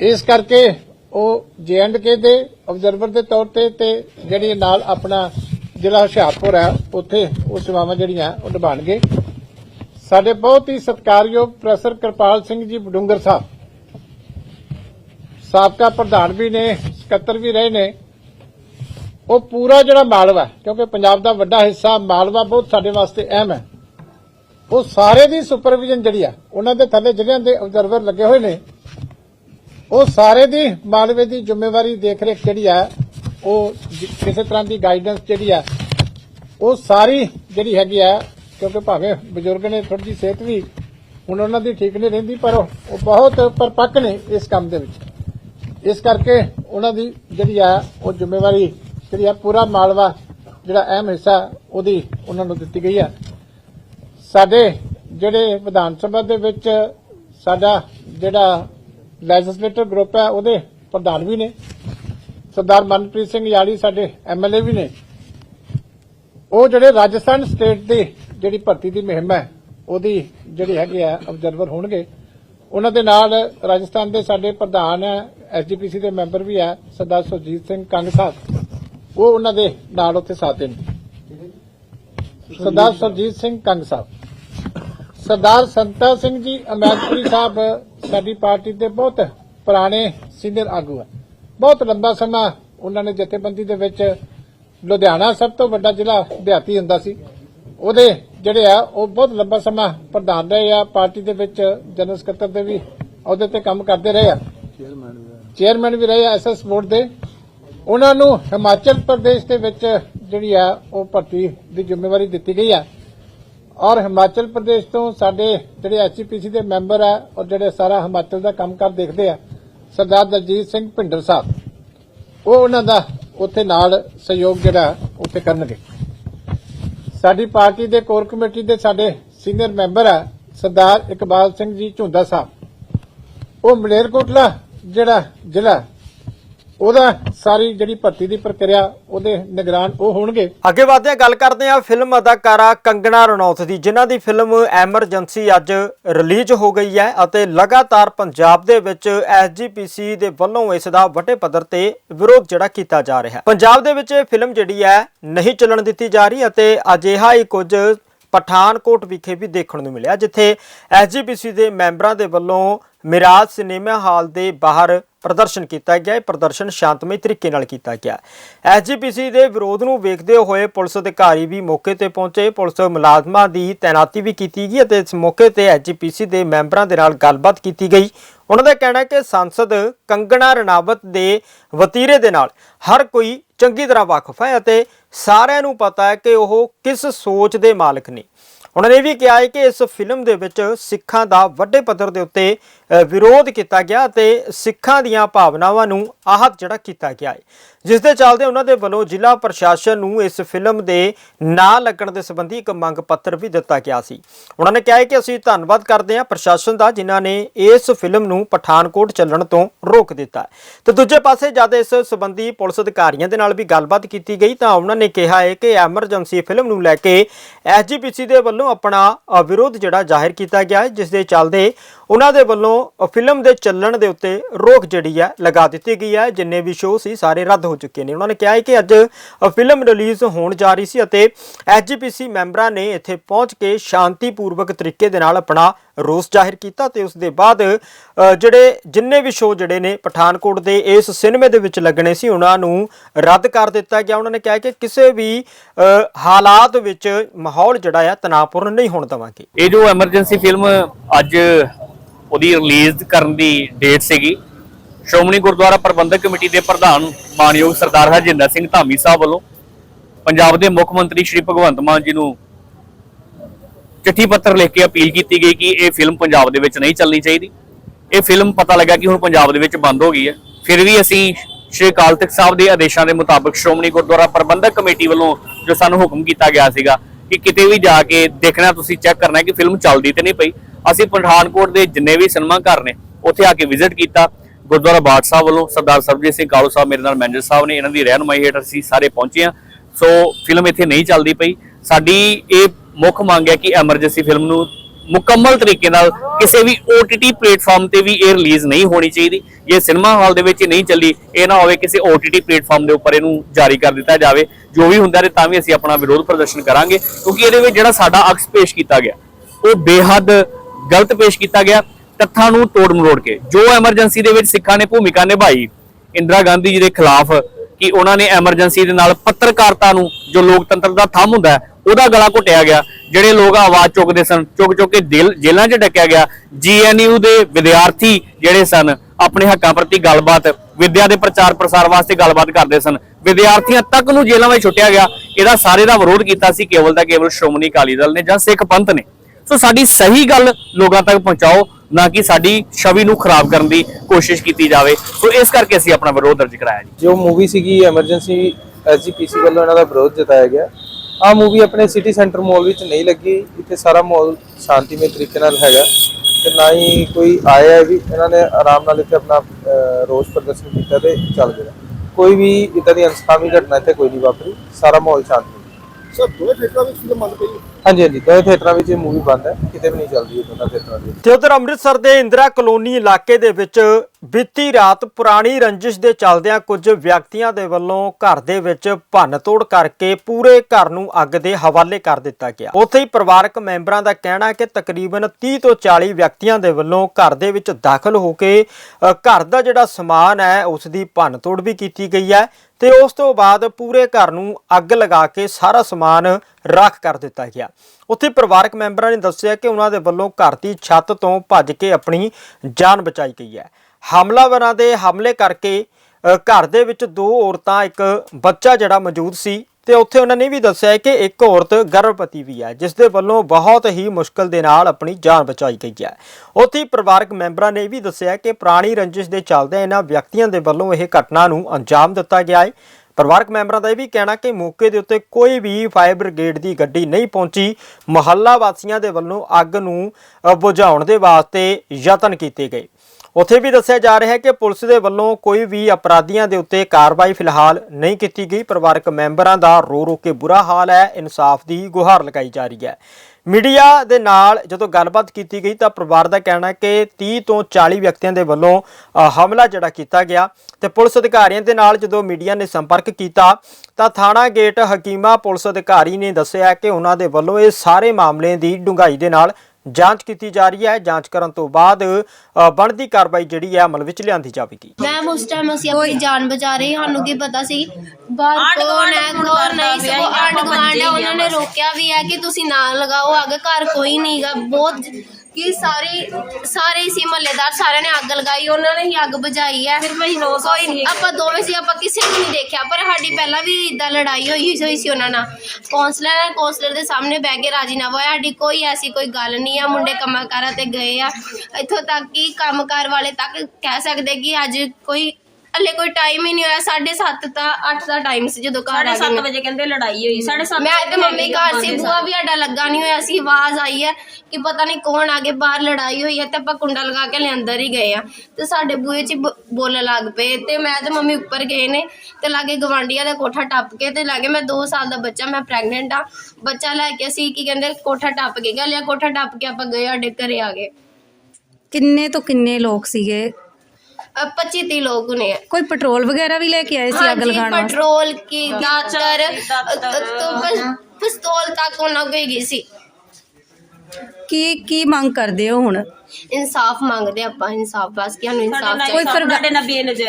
ਇਸ ਕਰਕੇ ਉਹ ਕੇ ਦੇ ਅਬਜ਼ਰਵਰ ਦੇ ਤੌਰ ਤੇ ਤੇ ਜਿਹੜੀ ਨਾਲ ਆਪਣਾ ਜ਼ਿਲ੍ਹਾ ਹੁਸ਼ਿਆਰਪੁਰ ਹੈ ਉੱਥੇ ਉਹ ਸੇਵਾਵਾਂ ਜਿਹੜੀਆਂ ਉਹ ਨਿਭਾਣਗੇ ਸਾਡੇ ਬਹੁਤ ਹੀ ਸਤਿਕਾਰਯੋਗ ਪ੍ਰੋਫੈਸਰ ਕਿਰਪਾਲ ਸਿੰਘ ਜੀ ਬਡੂੰਗਰ ਸਾਹਿਬ। ਸਾਬਕਾ ਪ੍ਰਧਾਨ ਵੀ ਨੇ ਸਕੱਤਰ ਵੀ ਰਹੇ ਨੇ। ਉਹ ਪੂਰਾ ਜਿਹੜਾ ਮਾਲਵਾ ਹੈ, ਕਿਉਂਕਿ ਪੰਜਾਬ ਦਾ ਵੱਡਾ ਹਿੱਸਾ ਮਾਲਵਾ ਬਹੁਤ ਸਾਡੇ ਵਾਸਤੇ ਅਹਿਮ ਹੈ। ਉਹ ਸਾਰੇ ਦੀ ਸੁਪਰਵਿਜ਼ਨ ਜਿਹੜੀ ਆ ਉਹਨਾਂ ਦੇ ਥੱਲੇ ਜ਼ਿਲ੍ਹਿਆਂ ਦੇ ਅਬਜ਼ਰਵਰ ਲੱਗੇ ਹੋਏ ਨੇ ਉਹ ਸਾਰੇ ਦੀ ਮਾਲਵੇ ਦੀ ਜ਼ਿੰਮੇਵਾਰੀ ਦੇਖ ਰੇਖ ਜਿਹੜੀ ਆ ਉਹ ਜ- ਕਿਸੇ ਤਰ੍ਹਾਂ ਦੀ ਗਾਈਡੈਂਸ ਜਿਹੜੀ ਆ ਉਹ ਸਾਰੀ ਜਿਹੜੀ ਹੈਗੀ ਆ ਕਿਉਂਕਿ ਭਾਵੇਂ ਬਜ਼ੁਰਗ ਨੇ ਥੋੜੀ ਜਿਹੀ ਸਿਹਤ ਵੀ ਹੁਣ ਉਹਨਾਂ ਦੀ ਠੀਕ ਨਹੀਂ ਰਹਿੰਦੀ, ਪਰ ਉਹ ਉਹ ਬਹੁਤ ਪਰਪੱਕ ਨੇ ਇਸ ਕੰਮ ਦੇ ਵਿੱਚ। ਇਸ ਕਰਕੇ ਉਹਨਾਂ ਦੀ ਜਿਹੜੀ ਆ ਉਹ ਜ਼ਿੰਮੇਵਾਰੀ ਜਿਹੜੀ ਆ ਪੂਰਾ ਮਾਲਵਾ ਜਿਹੜਾ ਅਹਿਮ ਹਿੱਸਾ ਉਹਦੀ ਉਹਨਾਂ ਨੂੰ ਦਿੱਤੀ ਗਈ ਆ ਸਾਡੇ ਜਿਹੜੇ ਵਿਧਾਨ ਸਭਾ ਦੇ ਵਿੱਚ ਸਾਡਾ ਜਿਹੜਾ ਲੈਜਿਸਲੇਟਰ ਗਰੁੱਪ ਹੈ, ਉਹਦੇ ਪ੍ਰਧਾਨ ਵੀ ਨੇ। ਸਰਦਾਰ ਮਨਪ੍ਰੀਤ ਸਿੰਘ ਯਾਲੀ ਸਾਡੇ ਐਮਐਲਏ ਵੀ ਨੇ। ਉਹ ਜਿਹੜੇ ਰਾਜਸਥਾਨ ਸਟੇਟ ਦੀ ਜਿਹੜੀ ਭਰਤੀ ਦੀ ਮੁਹਿੰਮ ਹੈ, ਉਹਦੀ ਜਿਹੜੀ ਹੈਗੀ ਆ ਅਬਜ਼ਰਵਰ ਹੋਣਗੇ। ਉਹਨਾਂ ਦੇ ਨਾਲ ਰਾਜਸਥਾਨ ਦੇ ਸਾਡੇ ਪ੍ਰਧਾਨ ਹੈ ਐਸਜੀਪੀਸੀ ਦੇ ਮੈਂਬਰ ਵੀ ਹੈ, ਸਰਦਾਰ ਸੁਰਜੀਤ ਸਿੰਘ ਕੰਗ ਸਾਹਿਬ ਉਹ ਉਹਨਾਂ ਦੇ ਨਾਲ ਉੱਥੇ ਸਾਥੇ ਨੇ ਸਰਦਾਰ ਸੁਰਜੀਤ ਸਿੰਘ ਕੰਗ ਸਾਹਿਬ ਸਰਦਾਰ ਸੰਤਾ ਸਿੰਘ ਜੀ ਅਮੈਦਪੁਰੀ ਸਾਹਿਬ ਸਾਡੀ ਪਾਰਟੀ ਦੇ ਬਹੁਤ ਪੁਰਾਣੇ ਸੀਨੀਅਰ ਆਗੂ ਹੈ ਬਹੁਤ ਲੰਬਾ ਸਮਾਂ ਉਹਨਾਂ ਨੇ ਜਥੇਬੰਦੀ ਦੇ ਵਿੱਚ ਲੁਧਿਆਣਾ ਸਭ ਤੋਂ ਵੱਡਾ ਜ਼ਿਲ੍ਹਾ ਦਿਹਾਤੀ ਹੁੰਦਾ ਸੀ। ਉਹਦੇ ਜਿਹੜੇ ਆ ਉਹ ਬਹੁਤ ਲੰਬਾ ਸਮਾਂ ਪ੍ਰਧਾਨ ਰਹੇ ਆ ਪਾਰਟੀ ਦੇ ਵਿੱਚ ਜਨਰਲ ਸਕੱਤਰ ਦੇ ਵੀ ਅਹੁਦੇ ਤੇ ਕੰਮ ਕਰਦੇ ਰਹੇ ਆ। ਚੇਅਰਮੈਨ ਵੀ ਰਹੇ। ਆ ਐਸਐਸ ਬੋਰਡ ਦੇ। ਉਹਨਾਂ ਨੂੰ ਹਿਮਾਚਲ ਪ੍ਰਦੇਸ਼ ਦੇ ਵਿੱਚ ਜਿਹੜੀ ਆ ਉਹ ਭਰਤੀ ਦੀ ਜ਼ਿੰਮੇਵਾਰੀ ਦਿੱਤੀ ਗਈ ਆ। ਔਰ ਹਿਮਾਚਲ ਪ੍ਰਦੇਸ਼ ਤੋਂ ਸਾਡੇ ਜਿਹੜੇ ਐਚਪੀਸੀ ਦੇ ਮੈਂਬਰ ਆ, ਔਰ ਜਿਹੜੇ ਸਾਰਾ ਹਿਮਾਚਲ ਦਾ ਕੰਮਕਾਰ ਦੇਖਦੇ ਆ, ਸਰਦਾਰ ਦਲਜੀਤ ਸਿੰਘ ਭਿੰਡਰ ਸਾਹਿਬ, ਉਹ ਉਹਨਾਂ ਦਾ ਉੱਥੇ ਨਾਲ ਸਹਿਯੋਗ ਜਿਹੜਾ ਉੱਥੇ ਕਰਨਗੇ। ਸਾਡੀ ਪਾਰਟੀ ਦੇ ਕੋਰ ਕਮੇਟੀ ਦੇ ਸਾਡੇ ਸੀਨੀਅਰ ਮੈਂਬਰ ਆ, ਸਰਦਾਰ ਇਕਬਾਲ ਸਿੰਘ ਜੀ ਝੁੰਦਾ ਸਾਹਿਬ। ਉਹ ਮਲੇਰਕੋਟਲਾ ਜਿਹੜਾ ਜ਼ਿਲ੍ਹਾ ਉਹਦਾ ਸਾਰੀ ਜਿਹੜੀ ਭਰਤੀ ਦੀ ਪ੍ਰਕਿਰਿਆ, ਉਹਦੇ ਨਿਗਰਾਨ ਉਹ ਹੋਣਗੇ। ਅੱਗੇ ਵਧਦੇ ਗੱਲ ਕਰਦੇ ਹਾਂ ਫਿਲਮ ਅਦਾਕਾਰਾ ਕੰਗਣਾ ਰਣੌਤ ਦੀ, ਜਿਨ੍ਹਾਂ ਦੀ ਫਿਲਮ ਐਮਰਜੈਂਸੀ ਅੱਜ ਰਿਲੀਜ਼ ਹੋ ਗਈ ਹੈ ਅਤੇ ਲਗਾਤਾਰ ਪੰਜਾਬ ਦੇ ਵਿੱਚ ਐਸਜੀਪੀਸੀ ਦੇ ਵੱਲੋਂ ਇਸ ਦਾ ਵੱਡੇ ਪੱਧਰ ਤੇ ਵਿਰੋਧ ਜਿਹੜਾ ਕੀਤਾ ਜਾ ਰਿਹਾ ਹੈ। ਪੰਜਾਬ ਦੇ ਵਿੱਚ ਇਹ ਫਿਲਮ ਜਿਹੜੀ ਹੈ ਨਹੀਂ ਚੱਲਣ ਦਿੱਤੀ ਜਾ ਰਹੀ ਅਤੇ ਅਜਿਹਾ ਹੀ ਕੁਝ ਪਠਾਨਕੋਟ ਵਿਖੇ ਵੀ ਦੇਖਣ ਨੂੰ ਮਿਲਿਆ, ਜਿੱਥੇ ਐਸਜੀਪੀਸੀ ਦੇ ਮੈਂਬਰਾਂ ਦੇ ਵੱਲੋਂ ਮਿਰਾਜ ਸਿਨੇਮਾ ਹਾਲ ਦੇ ਬਾਹਰ ਪ੍ਰਦਰਸ਼ਨ ਕੀਤਾ ਗਿਆ। ਇਹ ਪ੍ਰਦਰਸ਼ਨ ਸ਼ਾਂਤਮਈ ਤਰੀਕੇ ਨਾਲ ਕੀਤਾ ਗਿਆ। ਐਸਜੀਪੀਸੀ ਦੇ ਵਿਰੋਧ ਨੂੰ ਵੇਖਦੇ ਹੋਏ ਪੁਲਿਸ ਅਧਿਕਾਰੀ ਵੀ ਮੌਕੇ ਤੇ ਪਹੁੰਚੇ। ਪੁਲਿਸ ਮੁਲਾਜ਼ਮਾਂ ਦੀ ਤਾਇਨਾਤੀ ਵੀ ਕੀਤੀ ਗਈ ਅਤੇ ਇਸ ਮੌਕੇ ਤੇ ਐਸਜੀਪੀਸੀ ਦੇ ਮੈਂਬਰਾਂ ਦੇ ਨਾਲ ਗੱਲਬਾਤ ਕੀਤੀ ਗਈ। ਉਹਨਾਂ ਦਾ ਕਹਿਣਾ ਹੈ ਕਿ ਸੰਸਦ ਕੰਗਣਾ ਰਣਾਵਤ ਦੇ ਵਤੀਰੇ ਦੇ ਨਾਲ ਹਰ ਕੋਈ ਚੰਗੀ ਤਰ੍ਹਾਂ ਵਾਕਿਫ ਹੈ ਅਤੇ ਸਾਰਿਆਂ ਨੂੰ ਪਤਾ ਹੈ ਕਿ ਉਹ ਕਿਸ ਸੋਚ ਦੇ ਮਾਲਕ ਨੇ। ਉਹਨਾਂ ਨੇ ਇਹ ਵੀ ਕਿਹਾ ਹੈ ਕਿ ਇਸ ਫਿਲਮ ਦੇ ਵਿੱਚ ਸਿੱਖਾਂ ਦਾ ਵੱਡੇ ਪੱਧਰ ਦੇ ਉੱਤੇ ਅ, ਵਿਰੋਧ ਕੀਤਾ ਗਿਆ ਤੇ ਸਿੱਖਾਂ ਦੀਆਂ ਭਾਵਨਾਵਾਂ ਨੂੰ ਆਹਤ ਜਿਹੜਾ ਕੀਤਾ ਗਿਆ ਹੈ। ਜਿਸ ਦੇ ਚੱਲਦੇ ਉਹਨਾਂ ਦੇ ਵੱਲੋਂ ਜ਼ਿਲ੍ਹਾ ਪ੍ਰਸ਼ਾਸਨ ਨੂੰ ਇਸ ਫਿਲਮ ਦੇ ਨਾਂ ਲੱਗਣ ਦੇ ਸੰਬੰਧੀ ਇੱਕ ਮੰਗ ਪੱਤਰ ਵੀ ਦਿੱਤਾ ਗਿਆ ਸੀ ਉਹਨਾਂ ਨੇ ਕਿਹਾ ਹੈ ਕਿ ਅਸੀਂ ਧੰਨਵਾਦ ਕਰਦੇ ਹਾਂ ਪ੍ਰਸ਼ਾਸਨ ਦਾ ਜਿਨ੍ਹਾਂ ਨੇ ਇਸ ਫਿਲਮ ਨੂੰ ਪਠਾਨਕੋਟ ਚੱਲਣ ਤੋਂ ਰੋਕ ਦਿੱਤਾ ਹੈ। ਤੇ ਦੂਜੇ ਪਾਸੇ ਜਦ ਇਸ ਸੰਬੰਧੀ ਪੁਲਿਸ ਅਧਿਕਾਰੀਆਂ ਦੇ ਨਾਲ ਵੀ ਗੱਲਬਾਤ ਕੀਤੀ ਗਈ ਤਾਂ ਉਹਨਾਂ ਨੇ ਕਿਹਾ ਹੈ ਕਿ ਐਮਰਜੈਂਸੀ ਫਿਲਮ ਨੂੰ ਲੈ ਕੇ ਐਸਜੀਪੀਸੀ ਦੇ ਵੱਲੋਂ ਆਪਣਾ ਵਿਰੋਧ ਜਿਹੜਾ ਜ਼ਾਹਿਰ ਕੀਤਾ ਗਿਆ ਹੈ, ਜਿਸ ਦੇ ਚੱਲਦੇ ਉਹਨਾਂ ਦੇ ਵੱਲੋਂ ਫਿਲਮ ਦੇ ਚੱਲਣ ਦੇ ਉੱਤੇ ਰੋਕ ਜਿਹੜੀ ਹੈ ਲਗਾ ਦਿੱਤੀ ਗਈ ਹੈ, ਜਿੰਨੇ ਵੀ ਸ਼ੋਅ ਸੀ ਸਾਰੇ ਰੱਦ ਹੋ ਚੁੱਕੇ ਨੇ। ਉਹਨਾਂ ਨੇ ਕਿਹਾ ਹੈ ਕਿ ਅੱਜ ਫਿਲਮ ਰਿਲੀਜ਼ ਹੋਣ ਜਾ ਰਹੀ ਸੀ ਅਤੇ ਐਸਜੀਪੀਸੀ ਮੈਂਬਰਾਂ ਨੇ ਇੱਥੇ ਪਹੁੰਚ ਕੇ ਸ਼ਾਂਤੀਪੂਰਵਕ ਤਰੀਕੇ ਦੇ ਨਾਲ ਆਪਣਾ ਰੋਸ ਜ਼ਾਹਿਰ ਕੀਤਾ ਤੇ ਉਸ ਦੇ ਬਾਅਦ ਜਿਹੜੇ ਜਿੰਨੇ ਵੀ ਸ਼ੋਅ ਜਿਹੜੇ ਨੇ ਪਠਾਨਕੋਟ ਦੇ ਇਸ ਸਿਨੇਮੇ ਦੇ ਵਿੱਚ ਲੱਗਣੇ ਸੀ ਉਹਨਾਂ ਨੂੰ ਰੱਦ ਕਰ ਦਿੱਤਾ ਗਿਆ। ਉਹਨਾਂ ਨੇ ਕਿਹਾ ਕਿ ਕਿਸੇ ਵੀ ਅ, ਹਾਲਾਤ ਵਿੱਚ ਮਾਹੌਲ ਜਿਹੜਾ ਆ ਤਣਾਅਪੂਰਨ ਨਹੀਂ ਹੋਣ ਦੇਵਾਂਗੇ। ਇਹ ਜੋ ਐਮਰਜੈਂਸੀ ਫਿਲਮ ਅੱਜ ਉਹਦੀ ਰਿਲੀਜ਼ ਕਰਨ ਦੀ ਡੇਟ ਸੀਗੀ ਸ਼੍ਰੋਮਣੀ ਗੁਰਦੁਆਰਾ ਪ੍ਰਬੰਧਕ ਕਮੇਟੀ ਦੇ ਪ੍ਰਧਾਨ ਮਾਨਯੋਗ ਸਰਦਾਰ ਹਰਜਿੰਦਰ ਸਿੰਘ ਧਾਮੀ ਸਾਹਿਬ ਵੱਲੋਂ ਪੰਜਾਬ ਦੇ ਮੁੱਖ ਮੰਤਰੀ ਸ਼੍ਰੀ ਭਗਵੰਤ ਮਾਨ ਜੀ ਨੂੰ ਚਿੱਠੀ ਪੱਤਰ ਲਿਖ ਕੇ ਅਪੀਲ ਕੀਤੀ ਗਈ ਕਿ ਇਹ ਫਿਲਮ ਪੰਜਾਬ ਦੇ ਵਿੱਚ ਨਹੀਂ ਚੱਲਣੀ ਚਾਹੀਦੀ। ਇਹ ਫਿਲਮ ਪਤਾ ਲੱਗਾ ਕਿ ਹੁਣ ਪੰਜਾਬ ਦੇ ਵਿੱਚ ਬੰਦ ਹੋ ਗਈ ਹੈ। ਫਿਰ ਵੀ ਅਸੀਂ ਸ਼੍ਰੀ ਅਕਾਲ ਤਖਤ ਸਾਹਿਬ ਦੇ ਆਦੇਸ਼ਾਂ ਦੇ ਮੁਤਾਬਕ ਸ਼੍ਰੋਮਣੀ ਗੁਰਦੁਆਰਾ ਪ੍ਰਬੰਧਕ ਕਮੇਟੀ ਵੱਲੋਂ ਜੋ ਸਾਨੂੰ ਹੁਕਮ ਕੀਤਾ ਗਿਆ ਸੀਗਾ ਕਿ ਕਿਤੇ ਵੀ ਜਾ ਕੇ ਦੇਖਣਾ, ਤੁਸੀਂ ਚੈੱਕ ਕਰਨਾ ਕਿ ਫਿਲਮ ਚੱਲਦੀ ਤੇ ਨਹੀਂ ਪਈ। ਅਸੀਂ ਪਠਾਨਕੋਟ ਦੇ ਜਿੰਨੇ ਵੀ ਸਿਨੇਮਾ ਘਰ ਨੇ, ਉੱਥੇ ਆ ਕੇ ਵਿਜ਼ਿਟ ਕੀਤਾ। ਗੁਰਦੁਆਰਾ ਬਾਠ ਸਾਹਿਬ ਵੱਲੋਂ ਸਰਦਾਰ ਸਰਬਜੀਤ ਸਿੰਘ ਕਾਲੂ ਸਾਹਿਬ ਮੇਰੇ ਨਾਲ ਮੈਨੇਜਰ ਸਾਹਿਬ ਨੇ, ਇਹਨਾਂ ਦੀ ਰਹਿਨੁਮਾਈ ਹੇਠ ਅਸੀਂ ਸਾਰੇ ਪਹੁੰਚੇ ਹਾਂ। ਸੋ ਫਿਲਮ ਇੱਥੇ ਨਹੀਂ ਚੱਲਦੀ ਪਈ। ਸਾਡੀ ਇਹ ਮੁੱਖ ਮੰਗ ਹੈ ਕਿ ਐਮਰਜੈਂਸੀ ਫਿਲਮ ਨੂੰ ਮੁਕੰਮਲ ਤਰੀਕੇ ਨਾਲ ਕਿਸੇ ਵੀ OTT ਪਲੇਟਫਾਰਮ ਤੇ ਵੀ ਇਹ ਰਿਲੀਜ਼ ਨਹੀਂ ਹੋਣੀ ਚਾਹੀਦੀ। ਇਹ ਸਿਨੇਮਾ ਹਾਲ ਦੇ ਵਿੱਚ ਹੀ ਨਹੀਂ ਚੱਲੀ, ਇਹ ਨਾ ਹੋਵੇ ਕਿਸੇ OTT ਪਲੇਟਫਾਰਮ ਦੇ ਉੱਪਰ ਇਹਨੂੰ ਜਾਰੀ ਕਰ ਦਿੱਤਾ ਜਾਵੇ। ਜੋ ਵੀ ਹੁੰਦਾ ਰਹੇ ਤਾਂ ਵੀ ਅਸੀਂ ਆਪਣਾ ਵਿਰੋਧ ਪ੍ਰਦਰਸ਼ਨ ਕਰਾਂਗੇ, ਕਿਉਂਕਿ ਇਹਦੇ ਵਿੱਚ ਜਿਹੜਾ ਸਾਡਾ ਅਕਸ ਪੇਸ਼ ਕੀਤਾ ਗਿਆ, ਉਹ ਬੇਹੱਦ ਗਲਤ ਪੇਸ਼ ਕੀਤਾ ਗਿਆ। ਤੱਥਾਂ ਨੂੰ ਤੋੜ ਮਰੋੜ ਕੇ। ਜੋ ਐਮਰਜੈਂਸੀ ਦੇ ਵਿੱਚ ਸਿੱਖਾਂ ਨੇ ਭੂਮਿਕਾ ਨਿਭਾਈ, ਇੰਦਰਾ ਗਾਂਧੀ ਜੀ ਦੇ ਖਿਲਾਫ ਕਿ ਉਹਨਾਂ ਨੇ ਐਮਰਜੈਂਸੀ ਦੇ ਨਾਲ ਪੱਤਰਕਾਰਤਾ ਨੂੰ, ਜੋ ਲੋਕਤੰਤਰ ਦਾ ਥੰਮ ਹੁੰਦਾ ਉਹਦਾ ਗਲਾ ਘੁੱਟਿਆ ਗਿਆ। ਜਿਹੜੇ ਲੋਕ ਆਵਾਜ਼ ਚੁੱਕਦੇ ਸਨ, ਚੁੱਕ ਚੁੱਕ ਕੇ ਜੇਲ੍ਹਾਂ 'ਚ ਡੱਕਿਆ ਗਿਆ। ਜੀਐਨਯੂ ਦੇ ਵਿਦਿਆਰਥੀ ਜਿਹੜੇ ਸਨ, ਆਪਣੇ ਹੱਕਾਂ ਪ੍ਰਤੀ ਗੱਲਬਾਤ, ਵਿਦਿਆ ਦੇ ਪ੍ਰਚਾਰ ਪ੍ਰਸਾਰ ਵਾਸਤੇ ਗੱਲਬਾਤ ਕਰਦੇ ਸਨ। ਵਿਦਿਆਰਥੀਆਂ ਤੱਕ ਨੂੰ ਜੇਲ੍ਹਾਂ ਵਿੱਚ ਛੁੱਟਿਆ ਗਿਆ। ਇਹਦਾ ਸਾਰੇ ਦਾ ਵਿਰੋਧ ਕੀਤਾ ਸੀ, ਕੇਵਲ ਦਾ ਕੇਵਲ ਸ਼੍ਰੋਮਣੀ ਅਕਾਲੀ ਦਲ ਨੇ ਜਾਂ ਸਿੱਖ ਪੰਥ ਨੇ। ਸੋ ਸਾਡੀ ਸਹੀ ਗੱਲ ਲੋਕਾਂ ਤੱਕ ਪਹੁੰਚਾਓ ਨਾ ਕਿ ਸਾਡੀ ਛਵੀ ਨੂੰ ਖਰਾਬ ਕਰਨ ਦੀ ਕੋਸ਼ਿਸ਼ ਕੀਤੀ ਜਾਵੇ। ਸੋ ਇਸ ਕਰਕੇ ਅਸੀਂ ਆਪਣਾ ਵਿਰੋਧ ਦਰਜ ਕਰਾਇਆ ਜੀ। ਜੋ ਮੂਵੀ ਸੀਗੀ ਐਮਰਜੈਂਸੀ ਐਸਜੀਪੀਸੀ ਵੱਲੋਂ ਇਹਨਾਂ ਦਾ ਵਿਰੋਧ ਜਤਾਇਆ ਗਿਆ। ਆ ਮੂਵੀ ਆਪਣੇ ਸਿਟੀ ਸੈਂਟਰ ਮਾਲ ਵਿੱਚ ਨਹੀਂ ਲੱਗੀ। ਇੱਥੇ ਸਾਰਾ ਮਾਲ ਸ਼ਾਂਤੀਮਈ ਤਰੀਕੇ ਨਾਲ ਹੈਗਾ। ਤੇ ਨਾ ਹੀ ਕੋਈ ਆਇਆ ਹੈ ਵੀ ਇਹਨਾਂ ਨੇ ਆਰਾਮ ਨਾਲ ਇੱਥੇ ਆਪਣਾ ਰੋਸ ਪ੍ਰਦਰਸ਼ਨ ਕੀਤਾ ਤੇ ਚੱਲ ਗਿਆ। ਕੋਈ ਵੀ ਇਦਾਂ ਦੀ ਅਨਸਕਾਮੀ ਘਟਨਾ ਇੱਥੇ ਕੋਈ ਨਹੀਂ ਵਾਪਰੀ। ਸਾਰਾ ਮਾਹੌਲ ਸ਼ਾਂਤ ਹੈ ਸਰ ਦੋਵੇਂ ਥੀਏਟਰਾਂ ਵਿੱਚ ਫਿਲਮ ਬੰਦ ਪਈ। ਹਾਂਜੀ ਹਾਂਜੀ। ਦੋਵੇਂ ਥੀਏਟਰਾਂ ਵਿੱਚ ਇਹ ਮੂਵੀ ਬੰਦ ਹੈ। ਕਿਤੇ ਵੀ ਨਹੀਂ ਚੱਲਦੀ ਇਹ ਥੀਏਟਰਾਂ ਦੀ। ਤੇ ਉਧਰ ਅੰਮ੍ਰਿਤਸਰ ਦੇ ਇੰਦਰਾ ਕਲੋਨੀ ਇਲਾਕੇ ਦੇ ਵਿੱਚ ਬੀਤੀ ਰਾਤ ਪੁਰਾਣੀ ਰੰਜਿਸ਼ ਦੇ ਚੱਲਦਿਆਂ ਕੁਝ ਵਿਅਕਤੀਆਂ ਦੇ ਵੱਲੋਂ ਘਰ ਦੇ ਵਿੱਚ ਭੰਨਤੋੜ ਕਰਕੇ ਪੂਰੇ ਘਰ ਨੂੰ ਅੱਗ ਦੇ ਹਵਾਲੇ ਕਰ ਦਿੱਤਾ ਗਿਆ। ਉੱਥੇ ਹੀ ਪਰਿਵਾਰਕ ਮੈਂਬਰਾਂ ਦਾ ਕਹਿਣਾ ਹੈ ਕਿ ਤਕਰੀਬਨ 30 ਤੋਂ 40 ਵਿਅਕਤੀਆਂ ਦੇ ਵੱਲੋਂ ਘਰ ਦੇ ਵਿੱਚ ਦਾਖਲ ਹੋ ਕੇ ਅ, ਘਰ ਦਾ ਜਿਹੜਾ ਸਮਾਨ ਹੈ ਉਸ ਦੀ ਭੰਨਤੋੜ ਵੀ ਕੀਤੀ ਗਈ ਹੈ। ਤੇ ਉਸ ਤੋਂ ਬਾਅਦ ਪੂਰੇ ਘਰ ਨੂੰ ਅੱਗ ਲਗਾ ਕੇ ਸਾਰਾ ਸਮਾਨ ਰਾਖ ਕਰ ਦਿੱਤਾ ਗਿਆ। ਉੱਥੇ ਪਰਿਵਾਰਕ ਮੈਂਬਰਾਂ ਨੇ ਦੱਸਿਆ ਕਿ ਉਹਨਾਂ ਦੇ ਵੱਲੋਂ ਘਰ ਦੀ ਛੱਤ ਤੋਂ ਭੱਜ ਕੇ ਆਪਣੀ ਜਾਨ ਬਚਾਈ ਗਈ ਹੈ। ਹਮਲਾਵਰਾਂ ਦੇ ਹਮਲੇ ਕਰਕੇ ਘਰ ਦੇ ਵਿੱਚ ਦੋ ਔਰਤਾਂ, ਇੱਕ ਬੱਚਾ ਜਿਹੜਾ ਮੌਜੂਦ ਸੀ ਤੇ ਉੱਥੇ ਉਹਨਾਂ ਨੇ ਵੀ ਦੱਸਿਆ ਕਿ ਇੱਕ ਔਰਤ ਗਰਭਵਤੀ ਵੀ ਹੈ ਜਿਸ ਦੇ ਵੱਲੋਂ ਬਹੁਤ ਹੀ ਮੁਸ਼ਕਲ ਦੇ ਨਾਲ ਆਪਣੀ ਜਾਨ ਬਚਾਈ ਗਈ ਹੈ। ਉੱਥੇ ਪਰਿਵਾਰਕ ਮੈਂਬਰਾਂ ਨੇ ਵੀ ਦੱਸਿਆ ਕਿ ਪੁਰਾਣੀ ਰੰਜਿਸ਼ ਦੇ ਚੱਲਦੇ ਇਹਨਾਂ ਵਿਅਕਤੀਆਂ ਦੇ ਵੱਲੋਂ ਇਹ ਘਟਨਾ ਨੂੰ ਅੰਜਾਮ ਦਿੱਤਾ ਗਿਆ ਹੈ। ਪਰਿਵਾਰਕ ਮੈਂਬਰਾਂ ਦਾ ਇਹ ਵੀ ਕਹਿਣਾ ਕਿ ਮੌਕੇ ਦੇ ਉੱਤੇ ਕੋਈ ਵੀ ਫਾਇਰ ਬ੍ਰਿਗੇਡ ਦੀ ਗੱਡੀ ਨਹੀਂ ਪਹੁੰਚੀ। ਮੁਹੱਲਾ ਵਾਸੀਆਂ ਦੇ ਵੱਲੋਂ ਅੱਗ ਨੂੰ ਬੁਝਾਉਣ ਦੇ ਵਾਸਤੇ ਯਤਨ ਕੀਤੇ ਗਏ। ਉੱਥੇ ਵੀ ਦੱਸਿਆ ਜਾ ਰਿਹਾ ਹੈ ਕਿ ਪੁਲਿਸ ਦੇ ਵੱਲੋਂ ਕੋਈ ਵੀ ਅਪਰਾਧੀਆਂ ਦੇ ਉੱਤੇ ਕਾਰਵਾਈ ਫਿਲਹਾਲ ਨਹੀਂ ਕੀਤੀ ਗਈ। ਪਰਿਵਾਰਕ ਮੈਂਬਰਾਂ ਦਾ ਰੋ ਰੋ ਕੇ ਬੁਰਾ ਹਾਲ ਹੈ। ਇਨਸਾਫ ਦੀ ਗੁਹਾਰ ਲਗਾਈ ਜਾ ਰਹੀ ਹੈ। ਮੀਡੀਆ ਦੇ ਨਾਲ ਜਦੋਂ ਗੱਲਬਾਤ ਕੀਤੀ ਗਈ ਤਾਂ ਪਰਿਵਾਰ ਦਾ ਕਹਿਣਾ ਹੈ ਕਿ 30 ਤੋਂ 40 ਵਿਅਕਤੀਆਂ ਦੇ ਵੱਲੋਂ ਹਮਲਾ ਜਿਹੜਾ ਕੀਤਾ ਗਿਆ ਤੇ ਪੁਲਿਸ ਅਧਿਕਾਰੀਆਂ ਦੇ ਨਾਲ ਜਦੋਂ ਮੀਡੀਆ ਨੇ ਸੰਪਰਕ ਕੀਤਾ ਤਾਂ ਥਾਣਾ ਗੇਟ ਹਕੀਮਾ ਪੁਲਿਸ ਅਧਿਕਾਰੀ ਨੇ ਦੱਸਿਆ ਕਿ ਉਹਨਾਂ ਦੇ ਵੱਲੋਂ ਇਹ ਸਾਰੇ ਮਾਮਲੇ ਦੀ ਡੂੰਘਾਈ ਦੇ ਨਾਲ ਜਾਂਚ ਕੀਤੀ ਜਾ ਰਹੀ ਹੈ। ਜਾਂਚ ਕਰਨ ਤੋਂ ਬਾਅਦ ਅ, ਬਣਦੀ ਕਾਰਵਾਈ ਜਿਹੜੀ ਹੈ ਅਮਲ ਵਿੱਚ ਲਿਆਂਦੀ ਜਾਵੇਗੀ। ਮੈਮ ਉਸ ਟਾਈਮ ਅਸੀਂ ਆਪਣੀ ਜਾਨ ਬਚਾ ਰਹੇ ਸਾਨੂੰ ਕੀ ਪਤਾ ਸੀ ਬਾਹਰ ਕੌਣ ਹੈ ਕੌਣ ਨਹੀਂ ਸਗੋਂ ਆਂਡ ਗਵਾਂਡ ਹੈ ਉਹਨਾਂ ਨੇ ਰੋਕਿਆ ਵੀ ਹੈ ਕਿ ਤੁਸੀਂ ਨਾ ਲਗਾਓ ਅੱਗ ਘਰ ਕੋਈ ਨਹੀਂਗਾ ਬਹੁਤ ਕਿ ਸਾਰੇ ਸਾਰੇ ਸੀ ਮਹੱਲੇਦਾਰ ਸਾਰਿਆਂ ਨੇ ਅੱਗ ਲਗਾਈ ਉਹਨਾਂ ਨੇ ਹੀ ਅੱਗ ਬੁਝਾਈ ਹੈ। ਫਿਰ ਮੈਂ ਕੋਈ ਨਹੀਂ ਆਪਾਂ ਦੋਵੇਂ ਸੀ ਆਪਾਂ ਕਿਸੇ ਨੂੰ ਨਹੀਂ ਦੇਖਿਆ ਪਰ ਸਾਡੀ ਪਹਿਲਾਂ ਵੀ ਇਦਾਂ ਲੜਾਈ ਹੋਈ ਹੋਈ ਸੀ ਉਹਨਾਂ ਨਾਲ। ਕੌਂਸਲਰ ਹੈ ਕੌਂਸਲਰ ਦੇ ਸਾਹਮਣੇ ਬਹਿ ਕੇ ਰਾਜੀਨਾਮਾ ਹੋਇਆ ਸਾਡੀ ਕੋਈ ਐਸੀ ਕੋਈ ਗੱਲ ਨਹੀਂ ਆ ਮੁੰਡੇ ਕੰਮਾਂ ਕਾਰਾਂ ਤੇ ਗਏ ਆ। ਇੱਥੋਂ ਤੱਕ ਕਿ ਕੰਮਕਾਰ ਵਾਲੇ ਤੱਕ ਕਹਿ ਸਕਦੇ ਕਿ ਅੱਜ ਕੋਈ ਹਲੇ ਕੋਈ ਟਾਈਮ ਹੀ ਨਹੀਂ ਹੋਇਆ 7:30 ਤਾਂ 8 ਦਾ ਟਾਈਮ ਸੀ ਜਦੋਂ ਘਰ ਆ ਗਏ 7 ਵਜੇ ਕਹਿੰਦੇ ਲੜਾਈ ਹੋਈ 7:30 ਮੈਂ ਤੇ ਮੰਮੀ ਘਰ ਸੀ ਬੂਆ ਵੀ ਸਾਡਾ ਲੱਗਾ ਨਹੀਂ ਹੋਇਆ ਸੀ ਆਵਾਜ਼ ਆਈ ਹੈ ਕਿ ਪਤਾ ਨਹੀਂ ਕੌਣ ਆ ਕੇ ਬਾਹਰ ਲੜਾਈ ਹੋਈ ਹੈ ਤੇ ਆਪਾਂ ਕੁੰਡਾ ਲਗਾ ਕੇ ਲੈ ਅੰਦਰ ਹੀ ਗਏ ਆ ਤੇ ਸਾਡੇ ਬੂਏ 'ਚ ਬ- ਬੋਲਣ ਲੱਗ ਪਏ ਤੇ ਮੈਂ ਤੇ ਮੰਮੀ ਉੱਪਰ ਗਏ ਨੇ ਤੇ ਲਾਗੇ ਗਵਾਂਡੀਆਂ ਦਾ ਕੋਠਾ ਟੱਪ ਕੇ ਤੇ ਲਾਗੇ ਮੈਂ 2 ਸਾਲ ਦਾ ਬੱਚਾ ਮੈਂ ਪ੍ਰੈਗਨੈਂਟ ਆ ਬੱਚਾ ਲੈ ਕੇ ਅਸੀਂ ਕੀ ਕਹਿੰਦੇ ਕੋਠਾ ਟੱਪ ਕੇ ਗਿਆ ਲਿਆ ਕੋਠਾ ਟੱਪ ਕੇ ਆਪਾਂ ਗਏ ਸਾਡੇ ਘਰੇ ਆ ਗਏ। ਕਿੰਨੇ ਤੋਂ ਕਿੰਨੇ ਲੋਕ ਸੀਗੇ? 25 30 ਲੋਕ ਨੇ ਕੋਈ ਪੈਟਰੋਲ ਵਗੈਰਾ ਵੀ ਲੈ ਕੇ ਆਏ ਸੀ ਅੱਗ ਹਾਂਜੀ, ਲਗਾਉਣ ਵਾਸਤੇ? ਪੈਟਰੋਲ ਕੀ ਦਾਤਰ ਤੋਂ ਪਿਸਤੌਲ ਤੱਕ ਉਹਨਾਂ ਕੋਲ ਗਈ ਸੀ। ਕੀ ਕੀ ਮੰਗ ਕਰਦੇ ਹੋ ਹੁਣ? ਇਨਸਾਫ ਮੰਗਦੇ ਆਪਾਂ ਇਨਸਾਫ ਬਸ ਕਿ ਸਾਨੂੰ ਇਨਸਾਫ ਕੋਈ ਚਾਹੀਦਾ। ਫਿਰ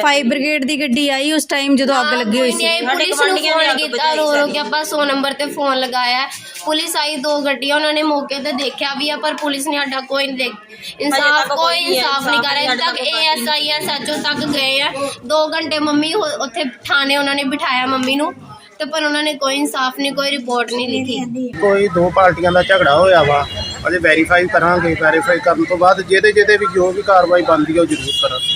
ਫਾਇਰ ਬ੍ਰਿਗੇਡ ਦੀ ਗੱਡੀ ਆਈ ਉਸ ਟਾਈਮ ਜਦੋਂ ਅੱਗ ਲੱਗੀ ਹੋਈ ਸੀ। ਨਹੀਂ, ਪੁਲਿਸ ਨੂੰ ਫੋਨ ਕੀਤਾ ਰੋ ਰੋ ਕੇ ਆਪਾਂ 100 ਨੰਬਰ ਤੇ ਫੋਨ ਲਗਾਇਆ। ਪੁਲਿਸ ਆਈ ਦੋ ਗੱਡੀਆਂ ਉਹਨਾਂ ਨੇ ਮੌਕੇ ਤੇ ਦੇਖਿਆ ਵੀ ਆ ਪਰ ਪੁਲਿਸ ਨੇ ਸਾਡਾ ਕੋਈ ਨਹੀਂ ਦੇਖ ਇਨਸਾਫ ਕੋਈ ਇਨਸਾਫ ਨਹੀਂ ਕਰ ਰਿਹਾ। ਅਜੇ ਤੱਕ ਏਐਸਆਈ ਐਸਐਚਓ ਤੱਕ ਗਏ ਆ। 2 ਘੰਟੇ ਮੰਮੀ ਹੋ- ਉੱਥੇ ਥਾਣੇ ਉਹਨਾਂ ਨੇ ਬਿਠਾਇਆ ਮੰਮੀ ਨੂੰ। ਤੇ ਪਰ ਉਹਨਾਂ ਨੇ ਕੋਈ ਇਨਸਾਫ ਨਹੀਂ ਕੋਈ ਰਿਪੋਰਟ ਨਹੀਂ ਲਿਖੀ ਕੋਈ ਦੋ ਪਾਰਟੀਆਂ ਦਾ ਝਗੜਾ ਹੋਇਆ ਵਾ। ਅਜੇ ਵੈਰੀਫਾਈ ਕਰਾਂਗੇ ਵੈਰੀਫਾਈ ਕਰਨ ਤੋਂ ਬਾਅਦ ਜਿਹਦੇ ਜਿਹਦੇ ਵੀ ਜੋ ਵੀ ਕਾਰਵਾਈ ਬਣਦੀ ਹੈ ਉਹ ਜ਼ਰੂਰ ਕਰਾਂਗੇ।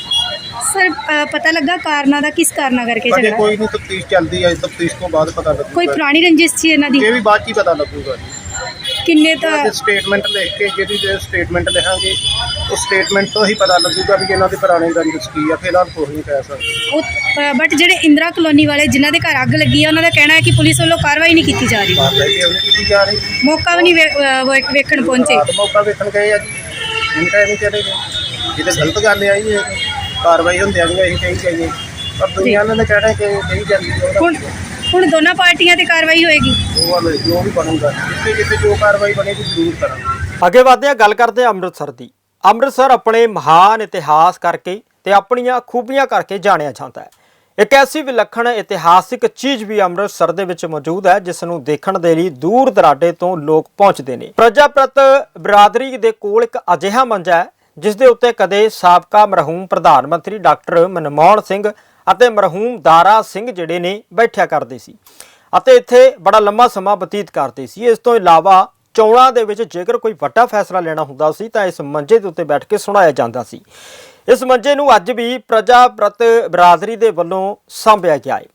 ਸਰ ਪਤਾ ਲੱਗਾ ਕਾਰਨਾਂ ਦਾ ਕਿਸ ਕਾਰਨਾਂ ਕਰਕੇ ਅਜੇ ਕੋਈ ਨਹੀਂ ਤਫਤੀਸ਼ ਚੱਲਦੀ ਹੈ ਤਫਤੀਸ਼ ਤੋਂ ਬਾਅਦ ਪਤਾ ਲੱਗੂਗਾ। ਪੁਰਾਣੀ ਰੰਜਿਸ਼ ਸੀ ਇਹਨਾਂ ਇਹ ਵੀ ਬਾਅਦ ਚ ਹੀ ਪਤਾ ਲੱਗੂਗਾ। ਜੀ ਕਿੰਨੇ ਤਾਂ ਸਟੇਟਮੈਂਟ ਲਿਖ ਕੇ ਜਿਹਦੀ ਸਟੇਟਮੈਂਟ ਲਿਖਾਂਗੇ ਉਹ ਸਟੇਟਮੈਂਟ ਤੋਂ ਹੀ ਪਤਾ ਲੱਗੂਗਾ ਵੀ ਇਹਨਾਂ ਦੀ ਪੁਰਾਣੀ ਰੰਜਿਸ਼ ਕੀ ਆ ਫਿਲਹਾਲ ਕੋਈ ਨਹੀਂ ਕਹਿ ਸਕਦੇ। ਬਟ ਜਿਹੜੇ ਇੰਦਰਾ ਕਲੋਨੀ ਵਾਲੇ ਜਿਨ੍ਹਾਂ ਦੇ ਘਰ ਅੱਗ ਲੱਗੀ ਆ ਉਹਨਾਂ ਦਾ ਕਹਿਣਾ ਹੈ ਕਿ ਪੁਲਿਸ ਵੱਲੋਂ ਕਾਰਵਾਈ ਨਹੀਂ ਕੀਤੀ ਜਾ ਰਹੀ। ਕਾਰਵਾਈ ਕਿਉਂ ਨਹੀਂ ਕੀਤੀ ਜਾ ਰਹੀ? ਮੌਕਾ ਵੀ ਨਹੀਂ ਵੇ- ਅਹ ਵੇ- ਵੇਖਣ ਪਹੁੰਚੇ। ਰਾਤ ਮੌਕਾ ਵੇਖਣ ਗਏ ਆ ਜੀ। ਹੁਣ ਤਾਂ ਨਹੀਂ ਚਲੇ ਗਏ ਇਹ ਤਾਂ ਗਲਤ ਗੱਲ ਆ ਜੀ ਇਹ ਕਾਰਵਾਈ ਹੁੰਦਿਆਂ ਨਹੀਂ ਅਸੀਂ ਕਹੀ ਜਾਈਏ। ਪਰ ਦੁਨੀਆ ਨੇ ਤਾਂ ਕਹਿਣਾ ਕਿ ਕਹੀ ਜਾਂਦੀ। ਹੈ ਉਹਦਾ ਹੁਣ ਹੁਣ ਦੋਨਾਂ ਪਾਰਟੀਆਂ ਤੇ ਕਾਰਵਾਈ ਹੋਏਗੀ। ਉਹ ਵਾਲੇ ਜੋ ਵੀ ਬਣੂਗਾ ਜਿੱਥੇ ਜਿੱਥੇ ਜੋ ਕਾਰਵਾਈ ਬਣੇਗੀ ਜ਼ਰੂਰ ਕਰਾਂਗੇ। ਅੱਗੇ ਵਧਦੇ ਹਾਂ ਗੱਲ ਕਰਦੇ ਹਾਂ ਅੰਮ੍ਰਿਤਸਰ ਦੀ। ਅੰਮ੍ਰਿਤਸਰ ਆਪਣੇ ਮਹਾਨ ਇਤਿਹਾਸ ਕਰਕੇ ਤੇ ਆਪਣੀਆਂ ਖੂਬੀਆਂ ਕਰਕੇ ਜਾਣਿਆ ਜਾਂਦਾ ਹੈ। ਇੱਕ ਐਸੀ ਵਿਲੱਖਣ ਇਤਿਹਾਸਿਕ ਚੀਜ਼ ਵੀ ਅੰਮ੍ਰਿਤਸਰ ਦੇ ਵਿੱਚ ਮੌਜੂਦ ਹੈ ਜਿਸ ਨੂੰ ਦੇਖਣ ਦੇ ਲਈ ਦੂਰ ਦਰਾਡੇ ਤੋਂ ਲੋਕ ਪਹੁੰਚਦੇ ਨੇ। ਪ੍ਰਜਾਪ੍ਰਤ ਬਰਾਦਰੀ ਦੇ ਕੋਲ ਇੱਕ ਅਜਿਹਾ ਮੰਜਾ ਹੈ, ਜਿਸ ਦੇ ਉੱਤੇ ਕਦੇ ਸਾਬਕਾ ਮਰਹੂਮ ਪ੍ਰਧਾਨ ਮੰਤਰੀ ਡਾਕਟਰ ਮਨਮੋਹਨ ਸਿੰਘ ਅਤੇ ਮਰਹੂਮ ਦਾਰਾ ਸਿੰਘ ਜਿਹੜੇ ਨੇ ਬੈਠਿਆ ਕਰਦੇ ਸੀ। ਅਤੇ ਇੱਥੇ ਬੜਾ ਲੰਮਾ ਸਮਾਂ ਬਤੀਤ ਕਰਦੇ ਸੀ। ਇਸ ਤੋਂ ਇਲਾਵਾ ਚੋਣਾਂ ਦੇ ਵਿੱਚ ਜੇਕਰ ਕੋਈ ਵੱਡਾ ਫੈਸਲਾ ਲੈਣਾ ਹੁੰਦਾ ਸੀ ਤਾਂ ਇਸ ਮੰਜੇ ਦੇ ਉੱਤੇ ਬੈਠ ਕੇ ਸੁਣਾਇਆ ਜਾਂਦਾ ਸੀ। ਇਸ ਮੰਜੇ ਨੂੰ ਅੱਜ ਵੀ ਪ੍ਰਜਾਪ੍ਰਤ ਬਰਾਦਰੀ ਦੇ ਵੱਲੋਂ ਸਾਂਭਿਆ ਗਿਆ ਹੈ।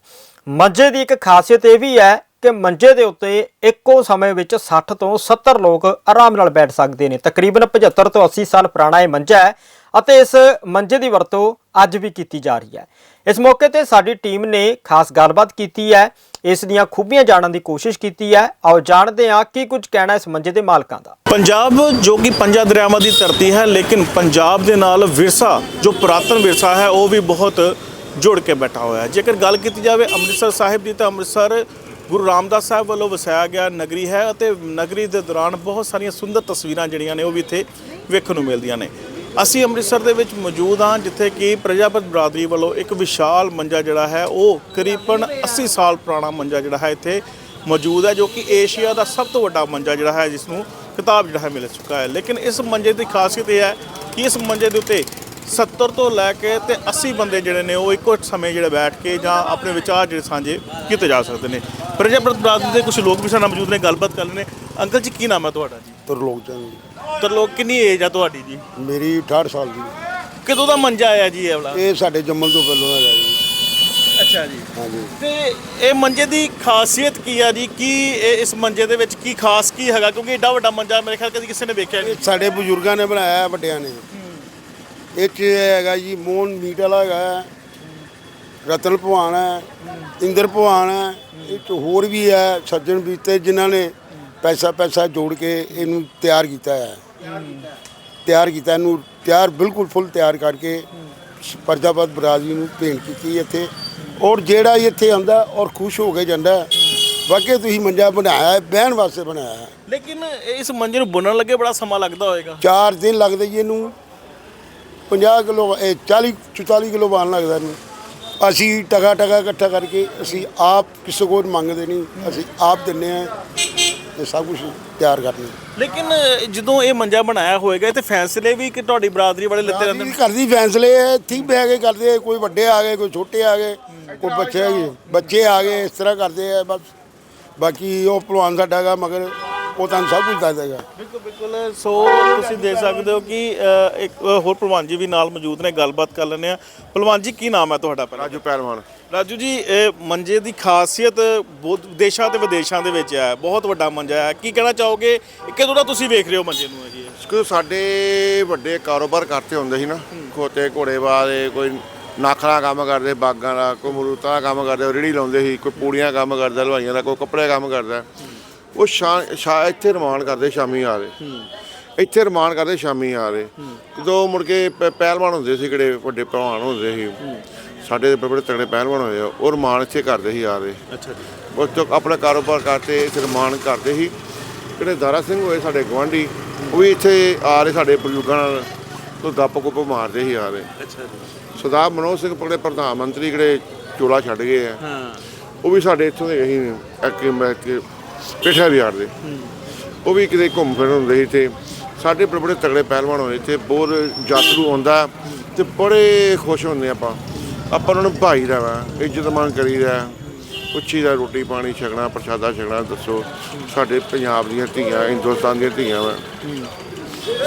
ਮੰਜੇ ਦੀ ਇੱਕ ਖਾਸੀਅਤ ਇਹ ਵੀ ਹੈ ਕਿ ਮੰਜੇ ਦੇ ਉੱਤੇ ਇੱਕੋ ਸਮੇਂ ਵਿੱਚ 60 ਤੋਂ 70 ਲੋਕ ਆਰਾਮ ਨਾਲ ਬੈਠ ਸਕਦੇ ਨੇ। ਤਕਰੀਬਨ 75 ਤੋਂ 80 ਸਾਲ ਪੁਰਾਣਾ ਇਹ ਮੰਜਾ ਹੈ ਅਤੇ ਇਸ ਮੰਜੇ ਦੀ ਵਰਤੋਂ ਅੱਜ ਵੀ ਕੀਤੀ ਜਾ ਰਹੀ ਹੈ। ਇਸ ਮੌਕੇ ਤੇ ਸਾਡੀ ਟੀਮ ਨੇ ਖਾਸ ਗੱਲਬਾਤ ਕੀਤੀ ਹੈ। ਇਸ ਦੀਆਂ ਖੂਬੀਆਂ ਜਾਣਨ ਦੀ ਕੋਸ਼ਿਸ਼ ਕੀਤੀ ਹੈ। ਆਓ ਜਾਣਦੇ ਹਾਂ ਕੀ ਕੁਝ ਕਹਿਣਾ ਇਸ ਮੰਜੇ ਦੇ ਮਾਲਕਾਂ ਦਾ। ਪੰਜਾਬ ਜੋ ਕਿ ਪੰਜਾਂ ਦਰਿਆਵਾਂ ਦੀ ਧਰਤੀ ਹੈ, ਲੇਕਿਨ ਪੰਜਾਬ ਦੇ ਨਾਲ ਵਿਰਸਾ, ਜੋ ਪੁਰਾਤਨ ਵਿਰਸਾ ਹੈ, ਉਹ ਵੀ ਬਹੁਤ ਜੁੜ ਕੇ ਬੈਠਾ ਹੋਇਆ ਹੈ। ਜੇਕਰ ਗੱਲ ਕੀਤੀ ਜਾਵੇ ਅੰਮ੍ਰਿਤਸਰ ਸਾਹਿਬ ਦੀ, ਤਾਂ ਅੰਮ੍ਰਿਤਸਰ ਗੁਰੂ ਰਾਮਦਾਸ ਸਾਹਿਬ ਵੱਲੋਂ ਵਸਾਇਆ ਗਿਆ ਨਗਰੀ ਹੈ ਅਤੇ ਨਗਰੀ ਦੇ ਦੌਰਾਨ ਬਹੁਤ ਸਾਰੀਆਂ ਸੁੰਦਰ ਤਸਵੀਰਾਂ ਜਿਹੜੀਆਂ ਨੇ, ਉਹ ਵੀ ਇੱਥੇ ਵੇਖਣ ਨੂੰ ਮਿਲਦੀਆਂ ਨੇ। ਅਸੀਂ ਅੰਮ੍ਰਿਤਸਰ ਦੇ ਵਿੱਚ ਮੌਜੂਦ ਹਾਂ, ਜਿੱਥੇ ਕਿ ਪ੍ਰਜਾਪਤ ਬਰਾਦਰੀ ਵੱਲੋਂ ਇੱਕ ਵਿਸ਼ਾਲ ਮੰਜਾ ਜਿਹੜਾ ਹੈ, ਉਹ ਕਰੀਬਨ 80 ਸਾਲ ਪੁਰਾਣਾ ਮੰਜਾ ਜਿਹੜਾ ਹੈ ਇੱਥੇ ਮੌਜੂਦ ਹੈ, ਜੋ ਕਿ ਏਸ਼ੀਆ ਦਾ ਸਭ ਤੋਂ ਵੱਡਾ ਮੰਜਾ ਜਿਹੜਾ ਹੈ, ਜਿਸ ਨੂੰ ਕਿਤਾਬ ਜਿਹੜਾ ਹੈ ਮਿਲ ਚੁੱਕਾ ਹੈ। ਲੇਕਿਨ ਇਸ ਮੰਜੇ ਦੀ ਖਾਸੀਅਤ ਇਹ ਹੈ ਕਿ ਇਸ ਮੰਜੇ ਦੇ ਉੱਤੇ 70 ਤੋਂ ਲੈ ਕੇ ਤੇ 80 ਬੰਦੇ ਜਿਹੜੇ ਨੇ, ਉਹ ਇੱਕੋ ਸਮੇਂ ਜਿਹੜੇ ਬੈਠ ਕੇ ਜਾਂ ਆਪਣੇ ਵਿਚਾਰ ਜਿਹੜੇ ਸਾਂਝੇ ਕੀਤੇ ਜਾ ਸਕਦੇ ਨੇ। ਪ੍ਰਜਾਪਤ ਬਰਾਦਰੀ ਦੇ ਕੁਝ ਲੋਕ ਵੀ ਸਾਡੇ ਨਾਲ ਮੌਜੂਦ ਨੇ, ਗੱਲਬਾਤ ਕਰ ਲੈਣੇ ਅੰਕਲ ਜੀ, ਕੀ ਨਾਮ ਹੈ ਤੁਹਾਡਾ? ਤਰਲੋਕ ਚੰਦ ਤਰਲੋਕ ਕਿੰਨੀ ਏਜ ਆ ਤੁਹਾਡੀ ਜੀ? ਮੇਰੀ 68 ਸਾਲ ਦੀ। ਕਦੋਂ ਦਾ ਮੰਜਾ ਆਇਆ ਜੀ ਇਹ ਵਾਲਾ? ਇਹ ਸਾਡੇ ਜੰਮਲ ਤੋਂ ਪਹਿਲਾਂ ਦਾ ਜੀ। ਅੱਛਾ ਜੀ। ਹਾਂਜੀ। ਤੇ ਇਹ ਮੰਜੇ ਦੀ ਖਾਸੀਅਤ ਕੀ ਆ ਜੀ? ਕੀ ਇਹ ਇਸ ਮੰਜੇ ਦੇ ਵਿੱਚ ਕੀ ਖਾਸ ਕੀ ਹੈਗਾ? ਕਿਉਂਕਿ ਏਡਾ ਵੱਡਾ ਮੰਜਾ ਮੇਰੇ ਖਿਆਲ ਕਦੀ ਕਿਸੇ ਨੇ ਵੇਖਿਆ ਨਹੀਂ। ਸਾਡੇ ਬਜ਼ੁਰਗਾਂ ਨੇ ਬਣਾਇਆ ਹੈ, ਵੱਡਿਆਂ ਨੇ। ਇਹ 'ਚ ਹੈਗਾ ਜੀ ਮੋਹਨ ਮੀਟ ਵਾਲਾ ਹੈਗਾ ਹੈ, ਰਤਨ ਭਵਾਨ ਹੈ ਇੰਦਰ ਭਵਾਨ ਹੈ। ਇਹ 'ਚ ਹੋਰ ਵੀ ਹੈ ਸੱਜਣ ਬੀਤੇ ਜਿਨ੍ਹਾਂ ਨੇ ਪੈਸਾ ਪੈਸਾ ਜੋੜ ਕੇ ਇਹਨੂੰ ਤਿਆਰ ਕੀਤਾ ਹੈ। ਤਿਆਰ ਕੀਤਾ ਇਹਨੂੰ ਤਿਆਰ ਬਿਲਕੁਲ ਫੁੱਲ ਤਿਆਰ ਕਰਕੇ ਪ੍ਰਜਾਪਤ ਬਰਾਦਰੀ ਨੂੰ ਭੇਂਟ ਕੀਤੀ ਇੱਥੇ। ਔਰ ਜਿਹੜਾ ਇੱਥੇ ਆਂਦਾ ਔਰ ਖੁਸ਼ ਹੋ ਕੇ ਜਾਂਦਾ ਹੈ। ਵਾਕਈ ਤੁਸੀਂ ਮੰਜਾ ਬਣਾਇਆ ਹੈ ਬਹਿਣ ਵਾਸਤੇ ਬਣਾਇਆ ਹੈ। ਲੇਕਿਨ ਇਸ ਮੰਜੇ ਨੂੰ ਬੁਣਨ ਲੱਗੇ ਬੜਾ ਸਮਾਂ ਲੱਗਦਾ ਹੋਏਗਾ। ਚਾਰ ਦਿਨ ਲੱਗਦੇ ਜੀ ਇਹਨੂੰ। 50 ਕਿਲੋ ਇਹ 40 44 ਕਿਲੋ ਬਾਣ ਲੱਗਦਾ ਇਹਨੂੰ। ਅਸੀਂ ਟਗਾ ਟਗਾ ਇਕੱਠਾ ਕਰਕੇ ਅਸੀਂ ਆਪ ਕਿਸੇ ਕੋਲ ਮੰਗਦੇ ਨਹੀਂ ਅਸੀਂ ਆਪ ਦਿੰਨੇ ਆ ਤੇ ਸਭ ਕੁਝ ਤਿਆਰ ਕਰਨੇ। ਲੇਕਿਨ ਜਦੋਂ ਇਹ ਮੰਜਾ ਬਣਾਇਆ ਹੋਏਗਾ ਤੇ ਫੈਸਲੇ ਵੀ ਕਿ ਤੁਹਾਡੀ ਬਰਾਦਰੀ ਵਾਲੇ ਲਿੱਤੇ ਜਾਂਦੇ ਨੇ? ਕਰਦੀ ਫੈਸਲੇ ਇੱਥੇ ਬਹਿ ਕੇ ਕਰਦੇ ਕੋਈ ਵੱਡੇ ਆ ਗਏ ਕੋਈ ਛੋਟੇ ਆ ਗਏ ਕੋਈ ਬੱਚੇ ਆ ਗਏ ਬੱਚੇ ਆ ਗਏ ਇਸ ਤਰ੍ਹਾਂ ਕਰਦੇ ਆ ਬਸ। ਬਾਕੀ ਉਹ ਭਲਵਾਨ ਸਾਡਾ ਹੈਗਾ ਮਗਰ ਉਹ ਤੁਹਾਨੂੰ ਸਭ ਕੁਝ ਦੱਸ ਦੇਗਾ ਬਿਲਕੁਲ ਬਿਲਕੁਲ। ਸੋ ਤੁਸੀਂ ਦੇਖ ਸਕਦੇ ਹੋ ਕਿ ਅ, ਇੱਕ ਅ, ਹੋਰ ਪਹਿਲਵਾਨ ਜੀ ਵੀ ਨਾਲ ਮੌਜੂਦ ਨੇ ਗੱਲਬਾਤ ਕਰ ਲੈਂਦੇ ਆ ਪਹਿਲਵਾਨ ਜੀ ਕੀ ਨਾਮ ਹੈ ਤੁਹਾਡਾ ਪਹਿਲਾਂ? ਰਾਜੂ ਪਹਿਲਵਾਨ। ਰਾਜੂ ਜੀ ਇਹ ਮੰਜੇ ਦੀ ਖਾਸੀਅਤ ਬਹੁਤ ਦੇਸ਼ਾਂ ਤੇ ਵਿਦੇਸ਼ਾਂ ਦੇ ਵਿੱਚ ਹੈ। ਬਹੁਤ ਵੱਡਾ ਮੰਜਾ ਹੈ। ਕੀ ਕਹਿਣਾ ਚਾਹੋਗੇ? ਇਹ ਕਦੋਂ ਦਾ ਤੁਸੀਂ ਵੇਖ ਰਹੇ ਹੋ ਮੰਜੇ ਨੂੰ ਜੀ ਕਿਉਂਕਿ ਸਾਡੇ ਵੱਡੇ ਕਾਰੋਬਾਰ ਕਰਤੇ ਹੁੰਦੇ ਸੀ ਨਾ। ਖੋਤੇ ਘੋੜੇ ਵਾਲੇ ਕੋਈ ਨਾਖਰਾ ਕੰਮ ਕਰਦੇ ਬਾਗਾਂ ਦਾ ਕੋਈ ਮਰੂਤਾਂ ਦਾ ਕੰਮ ਕਰਦੇ ਰੇੜੀ ਲਾਉਂਦੇ ਸੀ ਕੋਈ ਪੂੜੀਆਂ ਕੰਮ ਕਰਦਾ ਹਲਵਾਈਆਂ ਦਾ ਕੋਈ ਕੱਪੜੇ ਦਾ ਕੰਮ ਕਰਦਾ। ਉਹ ਸ਼ਾ ਸ਼ਾ- ਇੱਥੇ ਰਮਾਨ ਕਰਦੇ ਸ਼ਾਮੀ ਆ ਰਹੇ। ਇੱਥੇ ਰਮਾਨ ਕਰਦੇ ਸ਼ਾਮੀ ਆ ਰਹੇ। ਜਦੋਂ ਮੁੜ ਕੇ ਪ- ਪਹਿਲਵਾਨ ਹੁੰਦੇ ਸੀ ਕਿਹੜੇ ਵੱਡੇ ਪਹਿਲਵਾਨ ਹੁੰਦੇ ਸੀ। ਸਾਡੇ ਬੜੇ ਬੜੇ ਤਗੜੇ ਪਹਿਲਵਾਨ ਹੋਏ ਆ। ਉਹ ਰਮਾਨ ਇੱਥੇ ਕਰਦੇ ਸੀ ਆ ਰਹੇ। ਅੱਛਾ ਜੀ। ਉਹ ਤੋਂ ਆਪਣਾ ਕਾਰੋਬਾਰ ਕਰਦੇ ਇੱਥੇ ਰਮਾਨ ਕਰਦੇ ਸੀ। ਜਿਹੜੇ ਦਾਰਾ ਸਿੰਘ ਹੋਏ ਸਾਡੇ ਗਵਾਂਢੀ ਉਹ ਵੀ ਇੱਥੇ ਆ ਰਹੇ ਸਾਡੇ ਬਜ਼ੁਰਗਾਂ ਨਾਲ। ਤੋਂ ਗੱਪ ਗੁੱਪ ਮਾਰਦੇ ਸੀ ਆ ਰਹੇ। ਅੱਛਾ ਜੀ। ਸਰਦਾਰ ਮਨੋਜ ਸਿੰਘ ਪਗੜੇ ਪ੍ਰਧਾਨ ਮੰਤਰੀ ਜਿਹੜੇ ਚੋਲਾ ਛੱਡ ਗਏ ਆ। ਹਾਂ। ਉਹ ਵੀ ਸਾਡੇ ਇੱਥੋਂ ਦੇ ਹੀ ਮੈਂ ਕਿ ਪੇਠਾ ਵਿਹਾਰ ਦੇ। ਉਹ ਵੀ ਕਿਤੇ ਘੁੰਮ ਫਿਰ ਹੁੰਦੇ ਸੀ ਇੱਥੇ। ਸਾਡੇ ਬੜੇ ਬੜੇ ਤਗੜੇ ਪਹਿਲਵਾਨ ਹੋਏ ਇੱਥੇ। ਬਹੁਤ ਯਾਤਰੂ ਆਉਂਦਾ ਤੇ ਬੜੇ ਖੁਸ਼ ਹੁੰਦੇ ਆਪਾਂ। ਆਪਾਂ ਉਹਨਾਂ ਨੂੰ ਭਾਈ ਦਾ ਵਾ। ਇੱਜ਼ਤ ਮਾਨ ਕਰੀਦਾ। ਪੁੱਛੀ ਦਾ ਰੋਟੀ ਪਾਣੀ ਛਕਣਾ, ਪ੍ਰਸ਼ਾਦਾ ਛਕਣਾ, ਦੱਸੋ। ਸਾਡੇ ਪੰਜਾਬ ਦੀਆਂ ਧੀਆਂ, ਹਿੰਦੁਸਤਾਨ ਦੀਆਂ ਧੀਆਂ ਵਾ।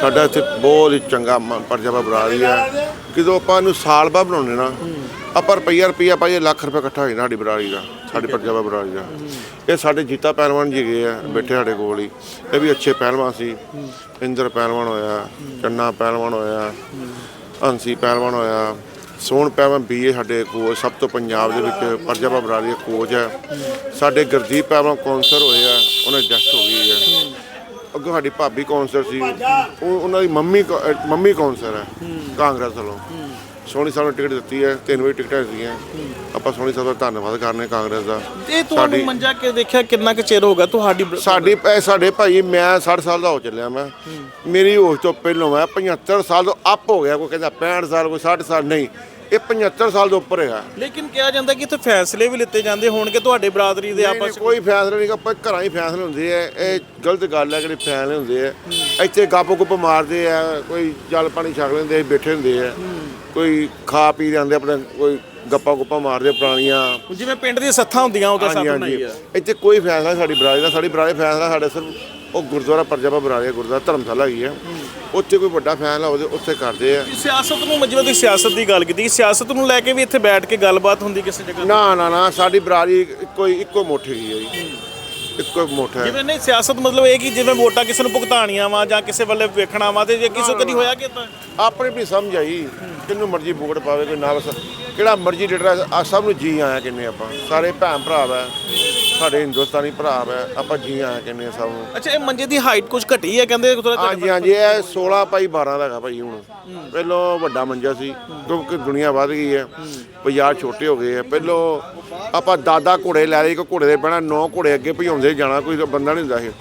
ਸਾਡਾ ਇੱਥੇ ਬਹੁਤ ਹੀ ਚੰਗਾ ਮ- ਬਣਾ ਰਹੀ ਹੈ ਜਦੋਂ ਆਪਾਂ ਨੂੰ ਸਾਲ ਬਾਅਦ ਬਣਾਉਂਦੇ ਨਾ ਆਪਾਂ ਰੁਪਈਆ ਰੁਪਈਆ ਪਾਈਏ ਲੱਖ ਰੁਪਏ ਇਕੱਠਾ ਹੋ ਜਾਂਦਾ ਸਾਡੀ ਬਰਾਦਰੀ ਦਾ ਸਾਡੀ ਪਰਜਾਵਾ ਬਰਾਦਰੀ ਦਾ। ਇਹ ਸਾਡੇ ਜੀਤਾ ਪਹਿਲਵਾਨ ਜੀ ਗਏ ਆ ਬੈਠੇ ਸਾਡੇ ਕੋਲ ਹੀ। ਇਹ ਵੀ ਅੱਛੇ ਪਹਿਲਵਾਨ ਸੀ। ਇੰਦਰ ਪਹਿਲਵਾਨ ਹੋਇਆ ਚੰਨਾ ਪਹਿਲਵਾਨ ਹੋਇਆ ਹੰਸੀ ਪਹਿਲਵਾਨ ਹੋਇਆ ਸੋਹਣ ਪਹਿਲਵਾਨ ਬੀਏ ਸਾਡੇ ਕੋਚ ਸਭ ਤੋਂ ਪੰਜਾਬ ਦੇ ਵਿੱਚ ਪਰਜਾਵਾ ਬਰਾਦਰੀ ਦੇ ਕੋਚ ਹੈ। ਸਾਡੇ ਗੁਰਦੀਪ ਪਹਿਲਵਾਨ ਕੌਂਸਰ ਹੋਏ ਆ ਉਹਨਾਂ ਦੀ ਡੈਥ ਹੋ ਗਈ ਹੈ। ਅੱਗੋਂ ਸਾਡੀ ਭਾਬੀ ਕੌਂਸਲਰ ਸੀ ਉਹ ਉਹਨਾਂ ਦੀ ਮੰਮੀ ਮੰਮੀ ਕੌਂਸਲਰ ਹੈ ਕਾਂਗਰਸ ਵੱਲੋਂ। ਸੋਹਣੀ ਸਾਹਿਬ ਨੇ ਟਿਕਟ ਦਿੱਤੀ ਹੈ ਤਿੰਨ ਵਜੇ ਟਿਕਟਾਂ ਸੀਗੀਆਂ ਆਪਾਂ ਸੋਹਣੀ ਸਾਹਿਬ ਦਾ ਧੰਨਵਾਦ ਕਰਨੇ ਕਾਂਗਰਸ ਦਾ। ਇਹ ਤੁਹਾਨੂੰ ਮੰਜਾ ਕੇ ਦੇਖਿਆ ਕਿੰਨਾ ਕੁ ਚਿਰ ਹੋ ਗਿਆ ਤੁਹਾਡੀ ਬ- ਸਾਡੀ ਇਹ ਸਾਡੇ ਭਾਈ ਮੈਂ 60 ਸਾਲ ਦਾ ਹੋ ਚੱਲਿਆ ਮੈਂ। ਮੇਰੀ ਉਸ ਤੋਂ ਪਹਿਲਾਂ ਮੈਂ 75 ਸਾਲ ਤੋਂ ਅਪ ਹੋ ਗਿਆ ਕੋਈ ਕਹਿੰਦਾ 65 ਸਾਲ ਕੋਈ 60 ਸਾਲ ਨਹੀਂ। ਇਹ 75 ਸਾਲ ਤੋਂ ਉੱਪਰ ਹੈਗਾ। ਲੇਕਿਨ ਕਿਹਾ ਜਾਂਦਾ ਕਿ ਇੱਥੇ ਫੈਸਲੇ ਵੀ ਲਿੱਤੇ ਜਾਂਦੇ ਹੋਣਗੇ ਤੁਹਾਡੇ ਬਰਾਦਰੀ ਦੇ ਨਹੀਂ, ਆਪਸ ਨਹੀਂ, ਕੋਈ ਫੈਸਲਾ ਨਹੀਂ ਆਪਾਂ ਘਰਾਂ ਹੀ ਫੈਸਲੇ ਹੁੰਦੇ ਆ। ਇਹ ਗਲਤ ਗੱਲ ਹੈ ਕਿ ਫੈਸਲੇ ਹੁੰਦੇ ਆ। ਇੱਥੇ ਗੱਪ ਗੁੱਪ ਮਾਰਦੇ ਆ ਕੋਈ ਜਲ ਪਾਣੀ ਛਕ ਲੈਂਦੇ ਆ, ਬੈਠੇ ਹੁੰਦੇ ਆ। ਕੋਈ ਖਾ ਪੀ ਜਾਂਦੇ ਆਪਣੇ ਕੋਈ ਗੱਪਾਂ ਗੁੱਪਾਂ ਮਾਰਦੇ ਆ ਪੁਰਾਣੀਆਂ। ਜਿਵੇਂ ਪਿੰਡ ਦੀਆਂ ਸੱਥਾਂ ਹੁੰਦੀਆਂ ਸੱਥ ਹਾਂਜੀ ਬਣਾਈ ਹਾਂਜੀ ਆ। ਇੱਥੇ ਕੋਈ ਫੈਸਲਾ ਸਾਡੀ ਬਰਾਦਰੀ ਦਾ ਸਾਡੀ ਬਰਾਦਰੀ ਫੈਸਲਾ ਸਾਡੇ ਸਿਰਫ ਉਹ ਗੁਰਦੁਆਰਾ ਪਰਜਾਪਾ ਬਰਾਦਰੀ ਦਾ ਗੁਰਦੁਆਰਾ ਧਰਮਸ਼ਾਲਾ ਹੀ ਹੈ ਉੱਥੇ ਕੋਈ ਵੱਡਾ ਫੈਸਲਾ ਹੋਵੇ ਉੱਥੇ ਕਰਦੇ ਆ। ਸਿਆਸਤ ਨੂੰ ਜਿਵੇਂ ਤੁਸੀਂ ਸਿਆਸਤ ਦੀ ਗੱਲ ਕੀਤੀ ਸਿਆਸਤ ਨੂੰ ਲੈ ਕੇ ਵੀ ਇੱਥੇ ਬੈਠ ਕੇ ਗੱਲਬਾਤ ਹੁੰਦੀ ਕਿਸੇ ਜਗ੍ਹਾ ਨਾ ਨਾ ਨਾ ਸਾਡੀ ਬਰਾਦਰੀ ਹੀ ਇੱਕੋ ਮੋਠੇ ਹੈ ਜੀ। ਇੱਕੋ ਮੋਠਾ ਹੈ। ਜਿਵੇਂ ਨਹੀਂ ਸਿਆਸਤ ਮਤਲਬ ਇਹ ਕਿ ਜਿਵੇਂ ਵੋਟਾਂ ਕਿਸੇ ਨੂੰ ਭੁਗਤਾਣੀਆਂ ਵਾ ਜਾਂ ਕਿਸੇ ਵੱਲੇ ਵੇਖਣਾ ਵਾ ਤੇ ਜੇ ਕਿਸੇ ਕਦੀ ਹੋਇਆ ਕਿ ਤਾਂ ਆਪਣੀ ਵੀ ਸਮਝ ਆਈ ਕਿੰਨੂੰ ਮਰਜ਼ੀ ਵੋਟ ਪਾਵੇ ਕੋਈ ਨਾ ਬਸ ਕਿਹੜਾ ਮਰਜ਼ੀ ਲੀਡਰ ਆ ਸਭ ਨੂੰ ਜੀ ਆਇਆ ਕਿੰਨੇ ਆਪਾਂ। ਸਾਰੇ ਭੈਣ ਭਰਾ ਵਾ ਸਾਡੇ ਹਿੰਦੁਸਤਾਨੀ ਭਰਾ ਵਾ ਆਪਾਂ ਜੀ ਆਇਆ ਕਿੰਨੇ ਸਭ ਨੂੰ। ਅੱਛਾ ਇਹ ਮੰਜੇ ਦੀ ਹਾਈਟ ਕੁਝ ਘਟੀ ਹੈ ਕਹਿੰਦੇ ਥੋੜਾ ਹਾਂਜੀ ਹਾਂਜੀ ਇਹ 16 ਪਾਈ 12 ਦਾ ਹੈਗਾ ਭਾਈ ਹੁਣ। ਪਹਿਲੋਂ ਵੱਡਾ ਮੰਜਾ ਸੀ ਕਿਉਂਕਿ ਦੁਨੀਆ ਵੱਧ ਗਈ ਹੈ ਬਾਜ਼ਾਰ ਛੋਟੇ ਹੋ ਗਏ ਆ ਪਹਿਲੋਂ ਆਪਾਂ ਦਾਦਾ ਘੋੜੇ ਲੈ ਲਈ ਇੱਕ ਘੋੜੇ ਦੇ ਬਹਿਣਾ ਨੌ ਘੋੜੇ ਅੱਗੇ ਭਜਾਉਂਦੇ ਜਾਣਾ ਕੋਈ ਬੰਦਾ ਨਹੀਂ ਹੁੰਦਾ ਸੀ।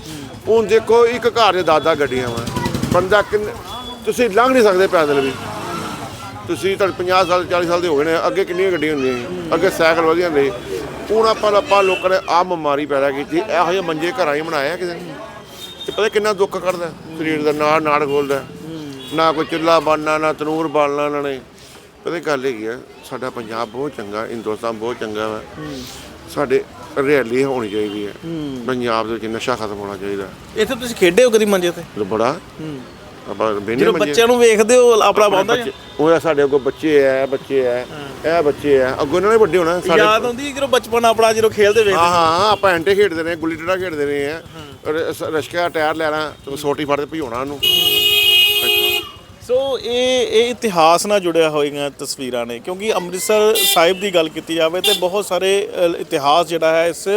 ਹੁਣ ਦੇਖੋ ਇੱਕ ਘਰ ਦੇ ਦਾਦਾ ਗੱਡੀਆਂ ਵਾ। ਬੰਦਾ ਕਿੰਨ ਤੁਸੀਂ ਲੰਘ ਨਹੀਂ ਸਕਦੇ ਪੈਦਲ ਵੀ। ਤੁਸੀਂ ਤਾਂ 50 ਸਾਲ 40 ਸਾਲ ਦੇ ਹੋ ਗਏ ਨੇ ਅੱਗੇ ਕਿੰਨੀਆਂ ਗੱਡੀਆਂ ਹੁੰਦੀਆਂ ਸੀ? ਅੱਗੇ ਸਾਈਕਲ ਵਧੀਆ ਹੁੰਦੇ ਸੀ। ਹੁਣ ਆਪਾਂ ਆਪਾਂ ਲੋਕਾਂ ਨੇ ਆਹ ਬਿਮਾਰੀ ਪੈਦਾ ਕੀਤੀ ਇਹੋ ਜਿਹੇ ਮੰਜੇ ਘਰਾਂ ਹੀ ਬਣਾਏ ਆ ਕਿਸੇ ਨੇ। ਤੇ ਪਤਾ ਕਿੰਨਾ ਦੁੱਖ ਕੱਢਦਾ ਸਰੀਰ ਦਾ ਨਾੜ ਨਾੜ ਖੋਲਦਾ ਨਾ ਕੋਈ ਚੁੱਲ੍ਹਾ ਬਾਲਣਾ ਨਾ ਤਨੂਰ ਬਾਲਣਾ ਇਹਨਾਂ ਨੇ। ਪਤਾ ਗੱਲ ਹੈਗੀ ਆ ਸਾਡਾ ਪੰਜਾਬ ਬਹੁਤ ਚੰਗਾ ਹਿੰਦੁਸਤਾਨ ਬਹੁਤ ਚੰਗਾ ਵਾ। ਸਾਡੇ ਹਰਿਆਲੀ ਹੋਣੀ ਚਾਹੀਦੀ ਹੈ। ਪੰਜਾਬ ਦੇ ਵਿੱਚ ਨਸ਼ਾ ਖਤਮ ਹੋਣਾ ਚਾਹੀਦਾ। ਇੱਥੇ ਤੁਸੀਂ ਖੇਡੇ ਹੋ ਕਦੀ ਮੰਜੇ ਤੇ ਤੇ? ਬੜਾ। ਆਪਾਂ ਬੇਨੇ ਜਦੋਂ ਬੱਚਿਆਂ ਨੂੰ ਵੇਖਦੇ ਹੋ ਆਪਣਾ ਬੰਦਾ ਉਹ ਸਾਡੇ ਅੱਗੋਂ ਬੱਚੇ ਐ ਬੱਚੇ ਐ ਇਹ ਬੱਚੇ ਐ ਅੱਗੋਂ ਇਹਨਾਂ ਨੇ ਵੱਡੇ ਹੋਣਾ ਸਾਡੇ ਯਾਦ ਆਉਂਦੀ ਜਦੋਂ ਬਚਪਨ ਆਪਣਾ ਜਦੋਂ ਖੇਡਦੇ ਵੇਖਦੇ ਹਾਂ ਹਾਂ ਆਪਾਂ ਐਂਟੇ ਖੇਡਦੇ ਰਹੇ ਗੁੱਲੀ ਡੰਡਾ ਖੇਡਦੇ ਰਹੇ ਆ। ਰਸ਼ਕਾ ਟਾਇਰ ਲੈਣਾ ਤੇ ਸੋਟੀ ਫੜ ਕੇ ਭਜਾਉਣਾ ਉਹਨੂੰ। ਸੋ ਇਹ ਇਹ ਇਤਿਹਾਸ ਨਾਲ ਜੁੜਿਆ ਹੋਈਆਂ ਤਸਵੀਰਾਂ ਨੇ ਕਿਉਂਕਿ ਅੰਮ੍ਰਿਤਸਰ ਸਾਹਿਬ ਦੀ ਗੱਲ ਕੀਤੀ ਜਾਵੇ ਤੇ ਬਹੁਤ ਸਾਰੇ ਅ, ਇਤਿਹਾਸ ਜਿਹੜਾ ਹੈ ਇਸ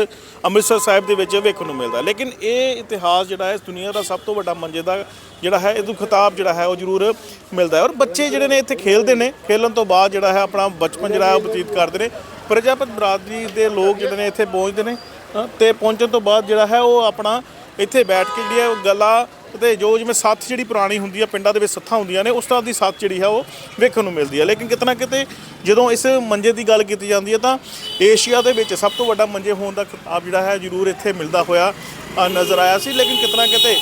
ਅੰਮ੍ਰਿਤਸਰ ਸਾਹਿਬ ਦੇ ਵਿੱਚ ਵੇਖਣ ਨੂੰ ਮਿਲਦਾ। ਲੇਕਿਨ ਇਹ ਇਤਿਹਾਸ ਜਿਹੜਾ ਹੈ ਇਸ ਦੁਨੀਆ ਦਾ ਸਭ ਤੋਂ ਵੱਡਾ ਮੰਜੇ ਦਾ ਜਿਹੜਾ ਹੈ ਇਹਨੂੰ ਖਿਤਾਬ ਜਿਹੜਾ ਹੈ ਉਹ ਜ਼ਰੂਰ ਮਿਲਦਾ ਹੈ। ਔਰ ਬੱਚੇ ਜਿਹੜੇ ਨੇ ਇੱਥੇ ਖੇਲਦੇ ਨੇ ਖੇਲਣ ਤੋਂ ਬਾਅਦ ਜਿਹੜਾ ਹੈ ਆਪਣਾ ਬਚਪਨ ਜਿਹੜਾ ਹੈ ਉਹ ਬਤੀਤ ਕਰਦੇ ਨੇ। ਪ੍ਰਜਾਪਤ ਬਰਾਦਰੀ ਦੇ ਲੋਕ ਜਿਹੜੇ ਨੇ ਇੱਥੇ ਪਹੁੰਚਦੇ ਨੇ ਅ, ਤੇ ਪਹੁੰਚਣ ਤੋਂ ਬਾਅਦ ਜਿਹੜਾ ਹੈ ਉਹ ਆਪਣਾ ਇੱਥੇ ਬੈਠ ਕੇ ਜਿਹੜੀ ਹੈ ਉਹ ਗੱਲਾਂ ਤੇ ਜੋ ਜਿਵੇਂ ਸੱਥ ਜਿਹੜੀ ਪੁਰਾਣੀ ਹੁੰਦੀ ਆ, ਪਿੰਡਾਂ ਦੇ ਵਿੱਚ ਸੱਥਾਂ ਹੁੰਦੀਆਂ ਨੇ, ਉਸ ਤਰ੍ਹਾਂ ਦੀ ਸੱਥ ਜਿਹੜੀ ਹੈ ਉਹ ਵੇਖਣ ਨੂੰ ਮਿਲਦੀ ਹੈ ਲੇਕਿਨ ਕਿਤਨਾ ਕਿਤੇ ਜਦੋਂ ਇਸ ਮੰਜੇ ਦੀ ਗੱਲ ਕੀਤੀ ਜਾਂਦੀ ਹੈ ਤਾਂ ਏਸ਼ੀਆ ਦੇ ਵਿੱਚ ਸਭ ਤੋਂ ਵੱਡਾ ਮੰਜੇ ਹੋਣ ਦਾ ਖਿਤਾਬ ਜਿਹੜਾ ਹੈ, ਜ਼ਰੂਰ ਇੱਥੇ ਮਿਲਦਾ ਹੋਇਆ ਨਜ਼ਰ ਆਇਆ ਸੀ। ਲੇਕਿਨ ਕਿਤਨਾ ਕਿਤੇ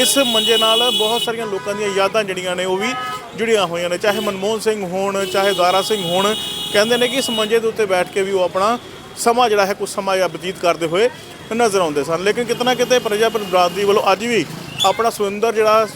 ਇਸ ਮੰਜੇ ਨਾਲ ਬਹੁਤ ਸਾਰੀਆਂ ਲੋਕਾਂ ਦੀਆਂ ਯਾਦਾਂ ਜਿਹੜੀਆਂ ਨੇ, ਉਹ ਵੀ ਜੁੜੀਆਂ ਹੋਈਆਂ ਨੇ। ਚਾਹੇ ਮਨਮੋਹਨ ਸਿੰਘ ਹੋਣ, ਚਾਹੇ ਦਾਰਾ ਸਿੰਘ ਹੋਣ, ਕਹਿੰਦੇ ਨੇ ਕਿ ਇਸ ਮੰਜੇ ਦੇ ਉੱਤੇ ਬੈਠ ਕੇ ਵੀ ਉਹ ਆਪਣਾ ਸਮਾਂ ਜਿਹੜਾ ਹੈ ਕੁਝ ਸਮਾਂ ਜਾਂ ਬਤੀਤ ਕਰਦੇ ਹੋਏ ਨਜ਼ਰ ਆਉਂਦੇ ਸਨ। ਲੇਕਿਨ ਕਿਤਨਾ ਕਿਤੇ ਪ੍ਰਜਾ ਬਰਾਦਰੀ ਵੱਲੋਂ ਅੱਜ ਵੀ ਆਪਣਾ ਸੁੰਦਰ ਜਿਹੜਾ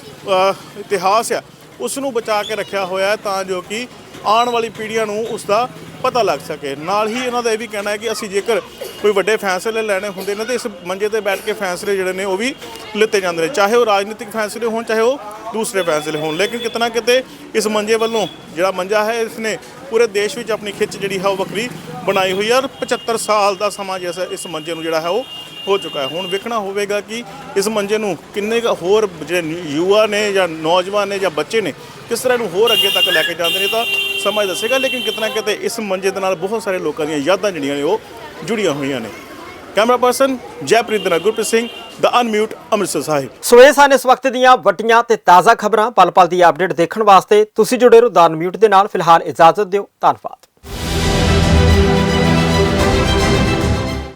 ਇਤਿਹਾਸ ਆ ਉਸ ਨੂੰ ਬਚਾ ਕੇ ਰੱਖਿਆ ਹੋਇਆ ਤਾਂ ਜੋ ਕਿ ਆਉਣ ਵਾਲੀ ਪੀੜ੍ਹੀਆਂ ਨੂੰ ਉਸ ਦਾ ਪਤਾ ਲੱਗ ਸਕੇ। ਨਾਲ ਹੀ ਇਹਨਾਂ ਦਾ ਇਹ ਵੀ ਕਹਿਣਾ ਹੈ ਕਿ ਅਸੀਂ ਜੇਕਰ ਕੋਈ ਵੱਡੇ ਫੈਸਲੇ ਲੈਣੇ ਹੁੰਦੇ ਨੇ, ਤਾਂ ਇਸ ਮੰਜੇ ਤੇ ਬੈਠ ਕੇ ਫੈਸਲੇ ਜਿਹੜੇ ਨੇ ਉਹ ਵੀ ਲਿੱਤੇ ਜਾਂਦੇ ਨੇ। ਚਾਹੇ ਉਹ ਰਾਜਨੀਤਿਕ ਫੈਸਲੇ ਹੋਣ, ਚਾਹੇ ਉਹ ਦੂਸਰੇ ਫੈਸਲੇ ਹੋਣ। ਲੇਕਿਨ ਕਿਤਨਾ ਕਿਤੇ ਇਸ ਮੰਜੇ ਵੱਲੋਂ ਜਿਹੜਾ ਮੰਜਾ ਹੈ ਇਸ ਨੇ ਪੂਰੇ ਦੇਸ਼ ਵਿੱਚ ਆਪਣੀ ਖਿੱਚ ਜਿਹੜੀ ਹੈ, ਉਹ ਵੱਖਰੀ ਬਣਾਈ ਹੋਈ ਹੈ। ਔਰ 75 ਸਾਲ ਦਾ ਸਮਾਂ ਜੈਸਾ ਇਸ ਮੰਜੇ ਨੂੰ ਜਿਹੜਾ ਹੈ, ਉਹ ਹੋ ਚੁੱਕਾ ਹੈ। ਹੁਣ ਵੇਖਣਾ ਹੋਵੇਗਾ ਕਿ ਇਸ ਮੰਜੇ ਨੂੰ ਕਿੰਨੇ ਕੁ ਹੋਰ ਜਿਹੜੇ ਨਿ- ਯੁਵਾ ਨੇ ਜਾਂ ਨੌਜਵਾਨ ਨੇ ਜਾਂ ਬੱਚੇ ਨੇ, ਕਿਸ ਤਰ੍ਹਾਂ ਇਹਨੂੰ ਹੋਰ ਅੱਗੇ ਤੱਕ ਲੈ ਕੇ ਜਾਂਦੇ ਨੇ ਤਾਂ ਸਮਾਂ ਦੱਸੇਗਾ, ਲੇਕਿਨ ਕਿਤਨਾ ਕਿਤੇ ਇਸ ਮੰਜੇ ਦੇ ਨਾਲ ਬਹੁਤ ਸਾਰੇ ਲੋਕਾਂ ਦੀਆਂ ਯਾਦਾਂ ਜਿਹੜੀਆਂ ਨੇ ਉਹ ਜੁੜੀਆਂ ਹੋਈਆਂ ਨੇ। ਕੈਮਰਾ ਪਰਸਨ ਜੈਪ੍ਰੀਤ ਦੇ ਗੁਰਪ੍ਰੀਤ ਸਿੰਘ ਦਾ ਅਨਮਿਊਟ ਅੰਮ੍ਰਿਤਸਰ ਸਾਹਿਬ। ਸੋ ਇਹ ਸਨ ਇਸ ਵਕਤ ਦੀਆਂ ਵੱਡੀਆਂ ਤੇ ਤਾਜ਼ਾ ਖਬਰਾਂ। ਪਲ ਪਲ ਦੀ ਅਪਡੇਟ ਦੇਖਣ ਵਾਸਤੇ ਤੁਸੀਂ ਜੁੜੇ ਰਹੋ ਦਾ ਅਨਮਿਊਟ ਦੇ ਨਾਲ। ਫਿਲਹਾਲ ਇਜਾਜ਼ਤ ਦਿਓ। ਧੰਨਵਾਦ।